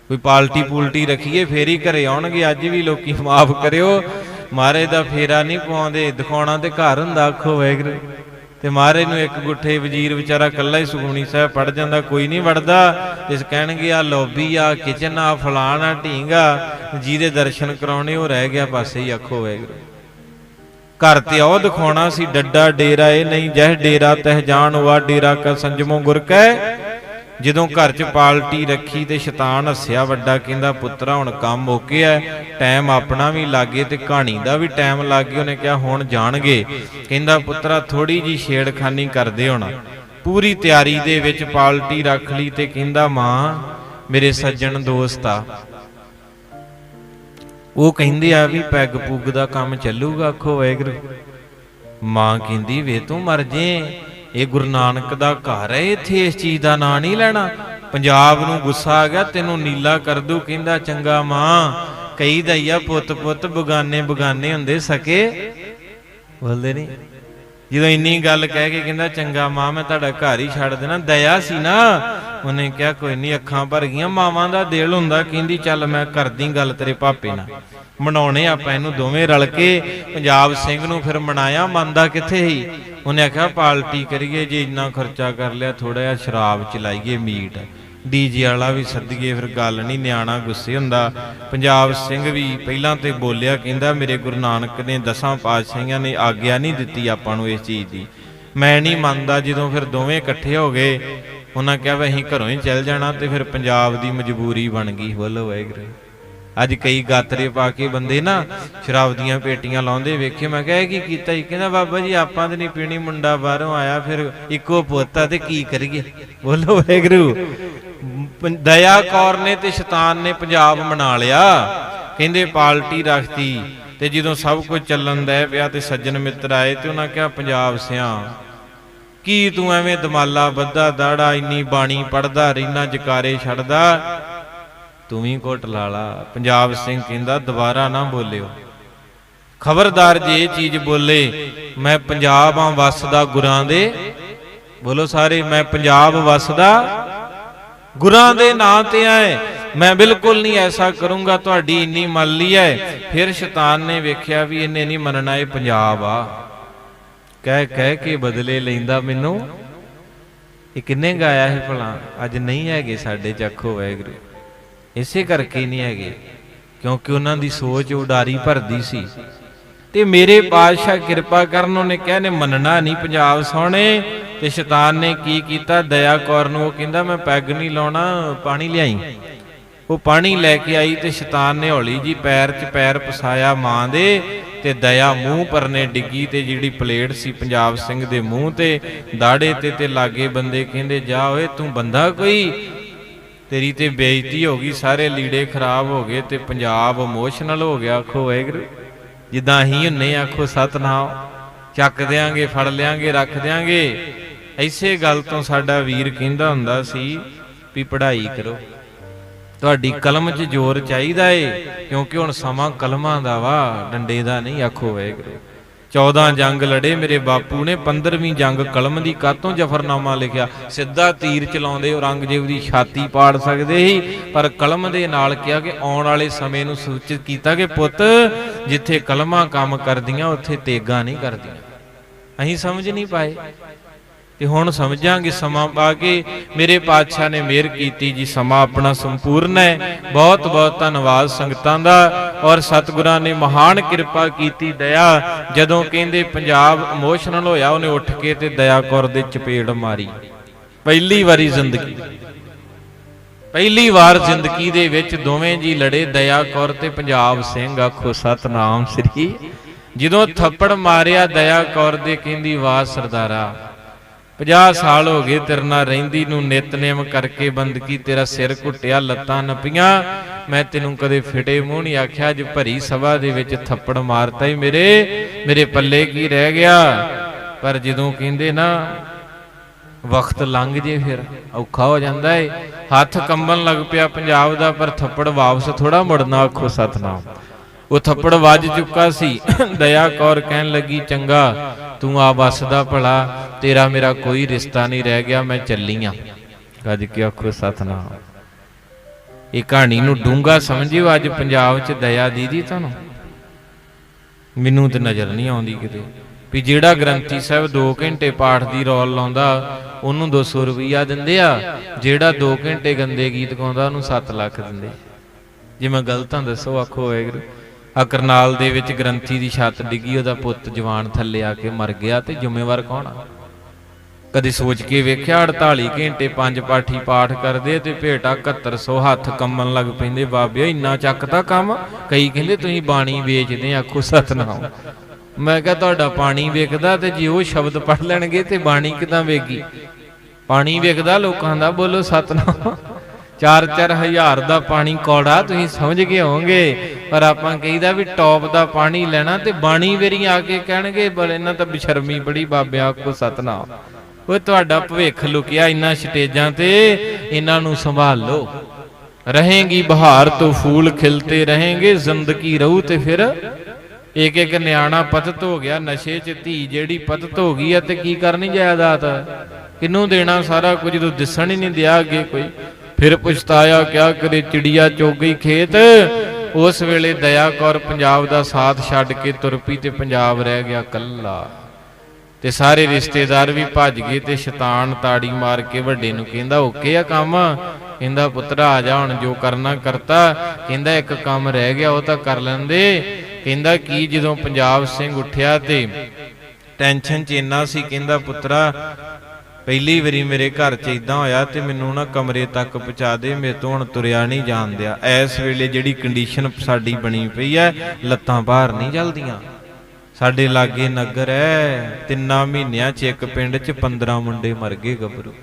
S1: ਕੋਈ ਪਾਲਟੀ ਪੂਲਟੀ ਰੱਖੀਏ, ਫੇਰ ਹੀ ਘਰੇ ਆਉਣਗੇ, ਅੱਜ ਵੀ ਲੋਕੀ ਮਾਫ ਕਰਿਓ। ਮਾਰੇ ਦਾ ਫੇਰਾ ਨਹੀਂ ਪਵਾਉਂਦੇ ਦਿਖਾਉਣਾ ਤੇ ਘਰ ਹੁੰਦਾ, ਆਖੋ ਵੈਗਰੂ ਤੇ ਮਹਾਰਾਜ ਨੂੰ ਇੱਕ ਗੁੱਠੇ ਵਜ਼ੀਰ ਵਿਚਾਰਾ ਕੱਲਾ ਹੀ ਸੁਖਮਨੀ ਸਾਹਿਬ ਪੜ ਜਾਂਦਾ, ਕੋਈ ਨਹੀਂ ਵੜਦਾ। ਇਸ ਕਹਿਣਗੇ ਆ ਲੌਬੀ ਆ ਕਿਚਨ ਆ ਫਲਾਣ ਆ ਢੀਂਗਾ ਜਿਹਦੇ ਦਰਸ਼ਨ ਕਰਾਉਣੇ, ਉਹ ਰਹਿ ਗਿਆ ਪਾਸੇ ਹੀ ਆਖੋ ਵੈਗਰੂ ਘਰ ਤੇ ਉਹ ਦਿਖਾਉਣਾ ਸੀ, ਡੱਡਾ, ਡੇਰਾ, ਇਹ ਨਹੀਂ, ਜਹ ਡੇਰਾ, ਤਹ ਜਾਣ ਵਾ ਡੇਰਾ ਕਾ ਸੰਜਮੋ ਗੁਰ ਕੈ ਜਦੋਂ ਘਰ 'ਚ ਪਾਲਟੀ ਰੱਖੀ ਤੇ ਸ਼ੈਤਾਨ ਹੱਸਿਆ, ਵੱਡਾ ਕਹਿੰਦਾ, ਪੁੱਤਰਾ, ਹੁਣ ਕੰਮ ਓਕੇ ਟਾਈਮ ਆਪਣਾ ਵੀ ਲਾਗੇ ਤੇ ਕਹਾਣੀ ਦਾ ਵੀ ਟਾਈਮ ਲੱਗ। ਗਿਆ ਉਹਨੇ ਕਿਹਾ, ਹੁਣ ਜਾਣਗੇ। ਕਹਿੰਦਾ, ਪੁੱਤਰਾ ਥੋੜੀ ਜੀ ਛੇੜਖਾਨੀ ਕਰਦੇ ਹੋਣਾ। ਪੂਰੀ ਤਿਆਰੀ ਦੇ ਵਿੱਚ ਪਾਲਟੀ ਰੱਖ ਲਈ ਤੇ ਕਹਿੰਦਾ, ਮਾਂ, ਮੇਰੇ ਸੱਜਣ ਦੋਸਤ ਆ। ਉਹ ਕਹਿੰਦੇ ਆ ਵੀ, ਪੈਗ ਪੁੱਗ ਦਾ ਕੰਮ ਚੱਲੂਗਾ, ਆਖੋ ਵੈਗਰੂ ਮਾਂ ਕਹਿੰਦੀ, ਵੇ ਤੂੰ ਮਰ ਜੇ। ਇਹ ਗੁਰੂ ਨਾਨਕ ਦਾ ਘਰ ਹੈ, ਇੱਥੇ ਇਸ ਚੀਜ਼ ਦਾ ਨਾਂ ਨਹੀਂ ਲੈਣਾ। ਪੰਜਾਬ ਨੂੰ ਗੁੱਸਾ ਆ ਗਿਆ, ਤੈਨੂੰ ਨੀਲਾ ਕਰ ਦੂ ਕਹਿੰਦਾ, ਚੰਗਾ ਮਾਂ ਕਈ ਦਈਆ ਪੁੱਤ ਪੁੱਤ ਬਗਾਨੇ ਬਗਾਨੇ ਹੁੰਦੇ ਸਕੇ। ਬੋਲਦੇ ਨਹੀਂ ਜਦੋਂ ਇੰਨੀ ਗੱਲ ਕਹਿ ਕੇ ਕਹਿੰਦਾ, ਚੰਗਾ ਮਾਂ, ਮੈਂ ਤੁਹਾਡਾ ਘਰ ਹੀ ਛੱਡ ਦੇਣਾ, ਦਇਆ ਸੀ ਨਾ? ਉਹਨੇ ਕਿਹਾ, ਕੋਈ ਨਹੀਂ ਅੱਖਾਂ ਭਰ ਗਈਆਂ ਮਾਵਾਂ ਦਾ ਦਿਲ ਹੁੰਦਾ, ਕਹਿੰਦੀ, ਚੱਲ ਮੈਂ ਕਰਦੀ ਗੱਲ ਤੇਰੇ ਪਾਪੇ ਨਾਲ। ਮਨਾਉਣੇ ਆਪਾਂ ਇਹਨੂੰ ਦੋਵੇਂ ਰਲ ਕੇ, ਪੰਜਾਬ ਸਿੰਘ ਨੂੰ ਫਿਰ ਮਨਾਇਆ, ਮੰਨਦਾ ਕਿੱਥੇ ਹੀ ਉਹਨੇ ਆਖਿਆ ਪਾਰਟੀ ਕਰੀਏ, ਜੇ ਇੰਨਾ ਖਰਚਾ ਕਰ ਲਿਆ ਥੋੜਾ ਜਿਹਾ ਸ਼ਰਾਬ ਚਲਾਈਏ, ਮੀਟ। ਡੀਜੇ ਵਾਲਾ ਵੀ ਸੱਦੀਏ, ਫਿਰ ਗੱਲ ਨਹੀਂ, ਨਿਆਣਾ ਗੁੱਸੇ ਹੁੰਦਾ। ਪੰਜਾਬ ਸਿੰਘ ਵੀ ਪਹਿਲਾਂ ਤੇ ਬੋਲਿਆ, ਕਹਿੰਦਾ ਮੇਰੇ ਗੁਰੂ ਨਾਨਕ ਨੇ ਦਸਾਂ ਪਾਤਸ਼ਾਹੀਆਂ ਨੇ ਆਗਿਆ ਨਹੀਂ ਦਿੱਤੀ ਆਪਾਂ ਨੂੰ ਇਸ ਚੀਜ਼ ਦੀ। ਮੈਂ ਨਹੀਂ ਮੰਨਦਾ ਜਦੋਂ ਫਿਰ ਦੋਵੇਂ ਇਕੱਠੇ ਹੋ ਗਏ, ਉਹਨਾਂ ਕਿਹਾ ਵੀ ਅਸੀਂ ਘਰੋਂ ਹੀ ਚੱਲ ਜਾਣਾ ਤੇ ਫਿਰ ਪੰਜਾਬ ਦੀ ਮਜਬੂਰੀ ਬਣ ਗਈ। ਬੋਲੋ ਵਾਹਿਗੁਰੂ। ਅੱਜ ਕਈ ਗਾਤਰੇ ਪਾ ਕੇ ਬੰਦੇ ਨਾ ਸ਼ਰਾਬ ਦੀਆਂ ਪੇਟੀਆਂ ਲਾਉਂਦੇ ਵੇਖੇ, ਮੈਂ ਕਿਹਾ ਇਹ ਕੀ ਕੀਤਾ ਜੀ? ਕਹਿੰਦਾ ਬਾਬਾ ਜੀ, ਆਪਾਂ ਤੇ ਨਹੀਂ ਪੀਣੀ, ਮੁੰਡਾ ਬਾਹਰੋਂ ਆਇਆ, ਫਿਰ ਇੱਕੋ ਪੋਤਾ ਤੇ ਕੀ ਕਰੀਏ? ਬੋਲੋ ਵਾਹਿਗੁਰੂ। ਦਇਆ ਕੌਰ ਨੇ ਤੇ ਸ਼ੈਤਾਨ ਨੇ ਪੰਜਾਬ ਮਨਾ ਲਿਆ। ਕਹਿੰਦੇ ਪਾਲਟੀ ਰੱਖਤੀ ਤੇ ਜਦੋਂ ਸਭ ਕੁਝ ਚੱਲਣ ਦਾ ਪਿਆ ਤੇ ਸੱਜਣ ਮਿੱਤਰ ਆਏ ਤੇ ਉਹਨਾਂ ਕਿਹਾ, ਪੰਜਾਬ ਸਿਆਂ ਕੀ ਤੂੰ ਐਵੇਂ ਦਮਾਲਾ ਬੱਧਾ ਦਾੜਾ, ਇੰਨੀ ਬਾਣੀ ਪੜਦਾ ਰੀਨਾ ਜਕਾਰੇ ਛੱਡਦਾ? ਤੂੰ ਵੀ ਕੋਟ ਲਾਲਾ ਪੰਜਾਬ ਸਿੰਘ ਕਹਿੰਦਾ, ਦੁਬਾਰਾ ਨਾ ਬੋਲਿਓ। ਖਬਰਦਾਰ ਜੇ ਇਹ ਚੀਜ਼ ਬੋਲੇ, ਮੈਂ ਪੰਜਾਬ ਆ ਵਸਦਾ ਗੁਰਾਂ ਦੇ। ਬੋਲੋ ਸਾਰੇ, ਮੈਂ ਪੰਜਾਬ ਵਸਦਾ ਗੁਰਾਂ ਦੇ ਨਾਂ ਤੇ ਆਏ। ਮੈਂ ਬਿਲਕੁਲ ਨਹੀਂ ਐਸਾ ਕਰੂੰਗਾ, ਤੁਹਾਡੀ ਇੰਨੀ ਮੰਨ ਲਈ ਹੈ ਫਿਰ ਸ਼ੈਤਾਨ ਨੇ ਵੇਖਿਆ ਵੀ ਇਹਨੇ ਨਹੀਂ ਮੰਨਣਾ, ਇਹ ਪੰਜਾਬ ਆ। ਕਹਿ ਕਹਿ ਕੇ ਬਦਲੇ ਲੈਂਦਾ ਮੈਨੂੰ। ਇਹ ਕਿੰਨੇ ਗਾਇਆ ਹੈ ਭਲਾ? ਅੱਜ ਨਹੀਂ ਹੈਗੇ ਸਾਡੇ ਚੱਖੋ ਵੈਗਰੂ ਇਸੇ ਕਰਕੇ ਨਹੀਂ ਹੈਗੇ, ਕਿਉਂਕਿ ਉਹਨਾਂ ਦੀ ਸੋਚ ਉਡਾਰੀ ਭਰਦੀ ਸੀ। ਤੇ ਮੇਰੇ ਪਾਤਸ਼ਾਹ ਕਿਰਪਾ ਕਰਨ ਉਹਨੇ ਕਿਹਾ ਨੇ ਮੰਨਣਾ ਨਹੀਂ ਪੰਜਾਬ ਸੋਹਣੇ ਤੇ ਸ਼ੈਤਾਨ ਨੇ ਕੀ ਕੀਤਾ? ਦਇਆ ਕੌਰ ਨੂੰ ਉਹ ਕਹਿੰਦਾ, ਮੈਂ ਪੈਗ ਨਹੀਂ ਲਾਉਣਾ, ਪਾਣੀ ਲਿਆਈ। ਉਹ ਪਾਣੀ ਲੈ ਕੇ ਆਈ ਤੇ ਸ਼ੈਤਾਨ ਨੇ ਹੌਲੀ ਜੀ ਪੈਰ 'ਚ ਪੈਰ ਪਸਾਇਆ ਮਾਂ ਦੇ ਤੇ ਦਇਆ ਮੂੰਹ ਪਰਨੇ ਡਿੱਗੀ ਤੇ ਜਿਹੜੀ ਪਲੇਟ ਸੀ ਪੰਜਾਬ ਸਿੰਘ ਦੇ ਮੂੰਹ ਤੇ ਦਾੜੇ ਤੇ ਤੇ ਲਾਗੇ ਬੰਦੇ ਕਹਿੰਦੇ, ਜਾ ਓਏ, ਤੂੰ ਬੰਦਾ ਕੋਈ? ਤੇਰੀ ਤੇ ਬੇਇੱਜ਼ਤੀ ਹੋ ਗਈ, ਸਾਰੇ ਲੀੜੇ ਖਰਾਬ ਹੋ ਗਏ ਤੇ ਪੰਜਾਬ ਇਮੋਸ਼ਨਲ ਹੋ ਗਿਆ। ਆਖੋ, ਵਾਹਿਗੁਰੂ। ਜਿੱਦਾਂ ਹੀ ਹੁੰਨੇ ਆਖੋ ਸਤਨਾਮ, ਚੱਕ ਦਿਆਂਗੇ, ਫੜ ਲਿਆਂਗੇ, ਰੱਖ ਦਿਆਂਗੇ। ਐਸੇ ਗੱਲ ਤੋਂ ਸਾਡਾ ਵੀਰ ਕਹਿੰਦਾ ਹੁੰਦਾ ਸੀ ਵੀ ਪੜ੍ਹਾਈ ਕਰੋ। ਤੁਹਾਡੀ ਕਲਮ 'ਚ ਜ਼ੋਰ ਚਾਹੀਦਾ ਏ, ਕਿਉਂਕਿ ਹੁਣ ਸਮਾਂ ਕਲਮਾਂ ਦਾ ਵਾ, ਡੰਡੇ ਦਾ ਨਹੀਂ, ਆਖੋ ਵਾਹਿਗੁਰੂ। 14 ਜੰਗ ਲੜੇ ਮੇਰੇ ਬਾਪੂ ਨੇ 15ਵੀਂ ਜੰਗ ਕਲਮ ਦੀ ਕਾਤੋਂ ਜਫਰਨਾਮਾ ਲਿਖਿਆ? ਸਿੱਧਾ ਤੀਰ ਚਲਾਉਂਦੇ ਔਰੰਗਜ਼ੇਬ ਦੀ ਛਾਤੀ ਪਾੜ ਸਕਦੇ ਸੀ, ਪਰ ਕਲਮ ਦੇ ਨਾਲ ਕਿਹਾ ਕਿ ਆਉਣ ਵਾਲੇ ਸਮੇਂ ਨੂੰ ਸੂਚਿਤ ਕੀਤਾ ਕਿ ਪੁੱਤ ਜਿੱਥੇ ਕਲਮਾਂ ਕੰਮ ਕਰਦੀਆਂ, ਉੱਥੇ ਤੇਗਾ ਨਹੀਂ ਕਰਦੀਆਂ। ਅਸੀਂ ਸਮਝ ਨਹੀਂ ਪਾਏ। ਤੇ ਹੁਣ ਸਮਝਾਂਗੇ, ਸਮਾਂ ਪਾ ਕੇ ਮੇਰੇ ਪਾਤਸ਼ਾਹ ਨੇ ਮਿਹਰ ਕੀਤੀ ਜੀ, ਸਮਾਂ ਆਪਣਾ ਸੰਪੂਰਨ ਹੈ। ਬਹੁਤ ਬਹੁਤ ਧੰਨਵਾਦ ਸੰਗਤਾਂ ਦਾ। ਔਰ ਸਤਿਗੁਰਾਂ ਨੇ ਮਹਾਨ ਕਿਰਪਾ ਕੀਤੀ ਦਇਆ। ਜਦੋਂ ਕਹਿੰਦੇ ਪੰਜਾਬ ਇਮੋਸ਼ਨਲ ਹੋਇਆ, ਉਹਨੇ ਉੱਠ ਕੇ ਤੇ ਦਇਆ ਕੌਰ ਦੇ ਚਪੇੜ ਮਾਰੀ। ਪਹਿਲੀ ਵਾਰੀ ਜ਼ਿੰਦਗੀ। ਪਹਿਲੀ ਵਾਰ ਜ਼ਿੰਦਗੀ ਦੇ ਵਿੱਚ ਦੋਵੇਂ ਜੀ ਲੜੇ, ਦਇਆ ਕੌਰ ਤੇ ਪੰਜਾਬ ਸਿੰਘ, ਆਖੋ ਸਤਨਾਮ ਸ੍ਰੀ। ਜਦੋਂ ਥੱਪੜ ਮਾਰਿਆ, ਦਇਆ ਕੌਰ ਦੇ ਕਹਿੰਦੀ, ਵਾਹ ਸਰਦਾਰਾ 50 ਸਾਲ ਹੋ ਗਏ ਤੇਰੇ ਨਾਲ ਰਹਿੰਦੀ ਨੂੰ, ਨਿਤਨੇਮ ਕਰਕੇ ਬੰਦਗੀ ਤੇਰਾ ਸਿਰ ਘੁੱਟਿਆ, ਲੱਤਾਂ ਨੱਪੀਆਂ। ਮੈਂ ਤੈਨੂੰ ਕਦੇ ਫਿਟੇ ਮੂੰਹ ਨਹੀਂ ਆਖਿਆ, ਅੱਜ ਭਰੀ ਸਭਾ ਦੇ ਵਿੱਚ ਥੱਪੜ ਮਾਰਤਾ ਹੀ ਮੇਰੇ ਮੇਰੇ ਪੱਲੇ ਕੀ ਰਹਿ ਗਿਆ? ਪਰ ਜਦੋਂ ਕਹਿੰਦੇ ਨਾ ਵਕਤ ਲੰਘ ਜੇ ਫਿਰ, ਔਖਾ ਹੋ ਜਾਂਦਾ ਏ। ਹੱਥ ਕੰਬਣ ਲੱਗ ਪਿਆ ਪੰਜਾਬ ਦਾ, ਪਰ ਥੱਪੜ ਵਾਪਸ ਥੋੜਾ ਮੁੜਨਾ ਆਖੋ ਸਤਨਾਮ। ਉਹ ਥੱਪੜ ਵੱਜ ਚੁੱਕਾ ਸੀ। ਦਇਆ ਕੌਰ ਕਹਿਣ ਲੱਗੀ, ਚੰਗਾ, ਤੂੰ ਆ ਵਸਦਾ ਭਲਾ। ਤੇਰਾ ਮੇਰਾ ਕੋਈ ਰਿਸ਼ਤਾ ਨਹੀਂ ਰਹਿ ਗਿਆ, ਮੈਂ ਚੱਲੀ ਆ। ਗੱਜ ਕੇ ਆਖੋ ਸਤਨਾਮ। ਇਹ ਕਹਾਣੀ ਨੂੰ ਡੂੰਗਾ ਸਮਝਿਓ, ਅੱਜ ਪੰਜਾਬ 'ਚ ਦਇਆ ਦੀਦੀ ਤੁਹਾਨੂੰ। ਮੈਨੂੰ ਤੇ ਨਜ਼ਰ ਨਹੀਂ ਆਉਂਦੀ ਕਿਤੇ। ਵੀ ਜਿਹੜਾ ਗ੍ਰੰਥੀ ਸਾਹਿਬ 2 ਘੰਟੇ ਪਾਠ ਦੀ ਰੌਲ ਲਾਉਂਦਾ, ਉਹਨੂੰ 200 ਰੁਪਈਆ ਦਿੰਦੇ ਆ। ਜਿਹੜਾ 2 ਘੰਟੇ ਗੰਦੇ ਗੀਤ ਗਾਉਂਦਾ, ਉਹਨੂੰ 7 ਲੱਖ ਦਿੰਦੇ। ਜੇ ਮੈਂ ਗਲਤਾਂ ਦੱਸੋ, ਆਖੋ ਵਾਹਿਗੁਰੂ। ਆ ਕਰਨਾਲ ਦੇ ਵਿੱਚ ਗ੍ਰੰਥੀ ਦੀ ਛੱਤ ਡਿੱਗੀ, ਉਹਦਾ ਪੁੱਤ ਜਵਾਨ ਥੱਲੇ ਆ ਕੇ ਮਰ ਗਿਆ ਤੇ ਜ਼ਿੰਮੇਵਾਰ ਕੌਣ ਆ? ਕਦੇ ਸੋਚ ਕੇ ਵੇਖਿਆ 48 ਘੰਟੇ ਪੰਜ ਪਾਠੀ ਪਾਠ ਕਰਦੇ ਤੇ ਭੇਟਾ 7100 ਹੱਥ ਕੰਮਣ ਲੱਗ ਪੈਂਦੇ। ਬਾਬਿਓ, ਇੰਨਾ ਚੱਕਦਾ ਕੰਮ? ਕਈ ਕਹਿੰਦੇ, ਤੁਸੀਂ ਬਾਣੀ ਵੇਚਦੇ ਆਖੋ ਸਤਨਾਮ। ਮੈਂ ਕਿਹਾ ਤੁਹਾਡਾ ਪਾਣੀ ਵੇਖਦਾ ਤੇ ਜੇ ਉਹ ਸ਼ਬਦ ਪੜ ਲੈਣਗੇ ਤੇ ਬਾਣੀ ਕਿਦਾਂ ਵੇਗੀ ਪਾਣੀ ਵੇਖਦਾ ਲੋਕਾਂ ਦਾ, ਬੋਲੋ ਸਤਨਾਮ। 4-4 ਹਜ਼ਾਰ ਦਾ ਪਾਣੀ ਕੌੜਾ, ਤੁਸੀਂ ਸਮਝ ਗਏ ਹੋਵੋਗੇ। ਪਰ ਆਪਾਂ ਕਹੀਦਾ ਵੀ ਟੌਪ ਦਾ ਪਾਣੀ ਲੈਣਾ ਤੇ ਬਾਣੀ ਵੇਰੀ ਆ ਕੇ ਕਹਿਣਗੇ ਬਲ ਇਹਨਾਂ ਤਾਂ ਬਿਸ਼ਰਮੀ ਬੜੀ ਬਾਬਿਆਂ ਕੋ ਸਤਨਾਮ। ਉਹ ਤੁਹਾਡਾ ਭਵਿੱਖ ਲੁਕਿਆ ਇੰਨਾ ਸਟੇਜਾਂ ਤੇ ਇਹਨਾਂ ਨੂੰ ਸੰਭਾਲੋ। ਰਹੇਗੀ ਬਹਾਰ ਤੋਂ ਫੂਲ ਖਿਲਤੇ ਰਹੇਗੇ, ਜ਼ਿੰਦਗੀ ਰਹੂ ਤੇ ਫਿਰ ਇੱਕ ਇੱਕ ਨਿਆਣਾ ਪਤਤ ਹੋ ਗਿਆ, ਨਸ਼ੇ 'ਚ ਧੀ ਜਿਹੜੀ ਪਤਤ ਹੋ ਗਈ ਆ ਤੇ ਕੀ ਕਰਨੀ ਜਾਇਦਾਦ ਕਿਨੂੰ ਦੇਣਾ ਸਾਰਾ ਕੁਝ? ਜਦੋਂ ਦਿਸਣ ਹੀ ਨਹੀਂ ਦਿਆ ਅੱਗੇ ਕੋਈ। ਫਿਰ ਪੁਛਤਾਇਆ, ਕਿਆ ਕਰੇ ਚਿੜੀਆ ਚੋਗੀ ਖੇਤ? ਉਸ ਵੇਲੇ ਦਇਆ ਕੌਰ ਪੰਜਾਬ ਦਾ ਸਾਥ ਛੱਡ ਕੇ ਤੁਰ ਪਈ ਤੇ ਪੰਜਾਬ ਰਹਿ ਗਿਆ ਕੱਲਾ ਤੇ ਸਾਰੇ ਰਿਸ਼ਤੇਦਾਰ ਵੀ ਭੱਜ ਗਏ ਤੇ ਸ਼ੈਤਾਨ ਤਾੜੀ ਮਾਰ ਕੇ ਵੱਡੇ ਨੂੰ ਕਹਿੰਦਾ, ਓਕੇ ਆ ਕੰਮ? ਕਹਿੰਦਾ, ਪੁੱਤਰਾ, ਆ ਜਾ, ਹੁਣ ਜੋ ਕਰਨਾ ਕਰਤਾ। ਕਹਿੰਦਾ, ਇੱਕ ਕੰਮ ਰਹਿ ਗਿਆ, ਉਹ ਤਾਂ ਕਰ ਲੈਂਦੇ। ਕਹਿੰਦਾ ਕੀ ਜਦੋਂ ਪੰਜਾਬ ਸਿੰਘ ਉੱਠਿਆ ਤੇ ਟੈਨਸ਼ਨ ਚ ਇੰਨਾ ਸੀ, ਕਹਿੰਦਾ, ਪੁੱਤਰਾ, ਪਹਿਲੀ ਵਾਰੀ ਮੇਰੇ ਘਰ 'ਚ ਇਦਾਂ ਹੋਇਆ ਤੇ ਮੈਨੂੰ ਨਾ ਕਮਰੇ ਤੱਕ ਪਹੁੰਚਾ ਦੇ, ਮੇਰੇ ਤੋਂ ਹੁਣ ਤੁਰਿਆ ਨਹੀਂ ਜਾਣ ਦਿਆ। ਇਸ ਵੇਲੇ ਜਿਹੜੀ ਕੰਡੀਸ਼ਨ ਸਾਡੀ ਬਣੀ ਪਈ ਐ ਲੱਤਾਂ ਬਾਹਰ ਨਹੀਂ ਚੱਲਦੀਆਂ। ਸਾਡੇ ਲਾਗੇ ਨਗਰ ਐ ਤਿੰਨਾਂ ਮਹੀਨਿਆਂ 'ਚ ਇੱਕ ਪਿੰਡ 'ਚ 15 ਮੁੰਡੇ ਮਰ ਗਏ ਗੱਭਰੂ।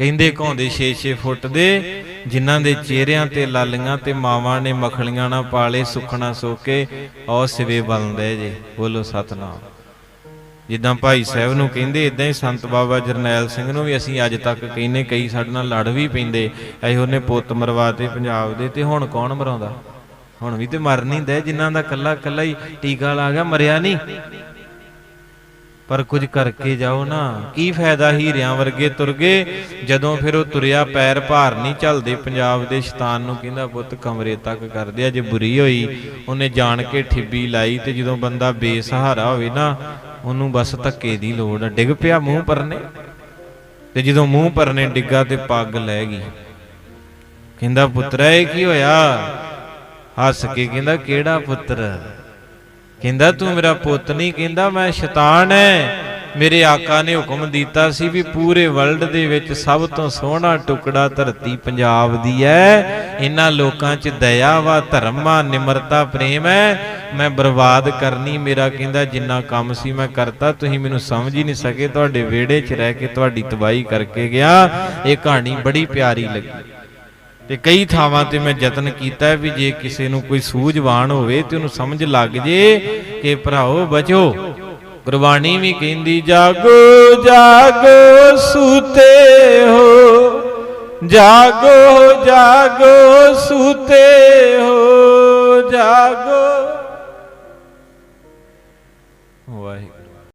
S1: ਕਹਿੰਦੇ ਘੌਂਦੇ 6-6 ਫੁੱਟ ਦੇ, ਜਿਨ੍ਹਾਂ ਦੇ ਚਿਹਰਿਆਂ ਤੇ ਲਾਲੀਆਂ ਤੇ ਮਾਵਾਂ ਨੇ ਮਖਲੀਆਂ ਨਾ ਪਾਲੇ ਸੁਖਣਾ ਸੋਕੇ ਔ ਸਿਵੇ ਬਲਦੇ ਜੇ। ਬੋਲੋ ਸਤਨਾਮ। ਜਿੱਦਾਂ ਭਾਈ ਸਾਹਿਬ ਨੂੰ ਕਹਿੰਦੇ ਇਦਾਂ ਹੀ ਸੰਤ ਬਾਬਾ ਜਰਨੈਲ ਸਿੰਘ ਨੂੰ ਵੀ ਅਸੀਂ ਅੱਜ ਤੱਕ ਕਹਿੰਨੇ ਕਈ ਸਾਡੇ ਨਾਲ ਲੜ ਵੀ ਪੈਂਦੇ। ਇਹੋ ਨੇ ਪੁੱਤ ਮਰਵਾਤੇ ਪੰਜਾਬ ਦੇ, ਤੇ ਹੁਣ ਕੌਣ ਮਰਾਉਂਦਾ? ਹੁਣ ਵੀ ਤੇ ਮਰ ਨਹੀਂ ਦੇ, ਜਿਨ੍ਹਾਂ ਦਾ ਕੱਲਾ ਕੱਲਾ ਹੀ ਟੀਕਾ ਲਾ ਗਿਆ, ਮਰਿਆ ਨਹੀਂ। ਪਰ ਕੁਝ ਕਰਕੇ ਜਾਓ ਨਾ। ਕੀ ਫਾਇਦਾ ਹੀਰਿਆਂ ਵਰਗੇ ਤੁਰ ਗਏ? ਜਦੋਂ ਫਿਰ ਉਹ ਤੁਰਿਆ ਪੈਰ ਭਾਰ ਨਹੀਂ ਚੱਲਦੇ ਪੰਜਾਬ ਦੇ ਸ਼ੈਤਾਨ ਨੂੰ ਕਹਿੰਦਾ, ਪੁੱਤ, ਕਮਰੇ ਤੱਕ ਕਰਦੇ ਆ ਜੇ ਬੁਰੀ ਹੋਈ, ਉਹਨੇ ਜਾਣ ਕੇ ਠਿੱਬੀ ਲਾਈ ਤੇ ਜਦੋਂ ਬੰਦਾ ਬੇਸਹਾਰਾ ਹੋਵੇ ਨਾ, ਉਹਨੂੰ ਬਸ ਧੱਕੇ ਦੀ ਲੋੜ ਆ। ਡਿੱਗ ਪਿਆ ਮੂੰਹ ਪਰਨੇ? ਤੇ ਜਦੋਂ ਮੂੰਹ ਪਰਨੇ ਡਿੱਗਾ ਤੇ ਪੱਗ ਲੈ ਗਈ। ਕਹਿੰਦਾ, ਪੁੱਤਰਾ, ਇਹ ਕੀ ਹੋਇਆ? ਹੱਸ ਕੇ ਕਹਿੰਦਾ, ਕਿਹੜਾ ਪੁੱਤਰ? ਕਹਿੰਦਾ, ਤੂੰ ਮੇਰਾ ਪੁੱਤ ਨਹੀਂ? ਕਹਿੰਦਾ, ਮੈਂ ਸ਼ੈਤਾਨ ਐ। ਮੇਰੇ ਆਕਾ ਨੇ ਹੁਕਮ ਦਿੱਤਾ ਸੀ ਵੀ ਪੂਰੇ ਵਰਲਡ ਦੇ ਵਿੱਚ ਸਭ ਤੋਂ ਸੋਹਣਾ ਟੁਕੜਾ ਧਰਤੀ ਪੰਜਾਬ ਦੀ ਐ। ਇਹਨਾਂ ਲੋਕਾਂ 'ਚ ਦਇਆ ਵਾ, ਧਰਮ ਆ ਨਿਮਰਤਾ, ਪ੍ਰੇਮ ਐ। ਮੈਂ ਬਰਬਾਦ ਕਰਨੀ, ਮੇਰਾ ਕਹਿੰਦਾ, ਜਿੰਨਾ ਕੰਮ ਸੀ ਮੈਂ ਕਰਤਾ, ਤੁਸੀਂ ਮੈਨੂੰ ਸਮਝ ਹੀ ਨਹੀਂ ਸਕੇ। ਤੁਹਾਡੇ ਵਿਹੜੇ 'ਚ ਰਹਿ ਕੇ ਤੁਹਾਡੀ ਤਬਾਹੀ ਕਰਕੇ ਗਿਆ। ਇਹ ਕਹਾਣੀ ਬੜੀ ਪਿਆਰੀ ਲੱਗੀ। ਤੇ ਕਈ ਥਾਵਾਂ ਤੇ ਮੈਂ ਯਤਨ ਕੀਤਾ ਵੀ ਜੇ ਕਿਸੇ ਨੂੰ ਕੋਈ ਸੂਝਵਾਨ ਹੋਵੇ ਤੇ ਉਹਨੂੰ ਸਮਝ ਲੱਗ ਜੇ ਕਿ ਭਰਾਓ ਬਚੋ। ਗੁਰਬਾਣੀ ਵੀ ਕਹਿੰਦੀ, ਜਾਗੋ ਜਾਗੋ, ਸੂਤੇ ਹੋ। ਜਾਗੋ ਜਾਗੋ, ਸੂਤੇ ਹੋ। ਜਾਗੋ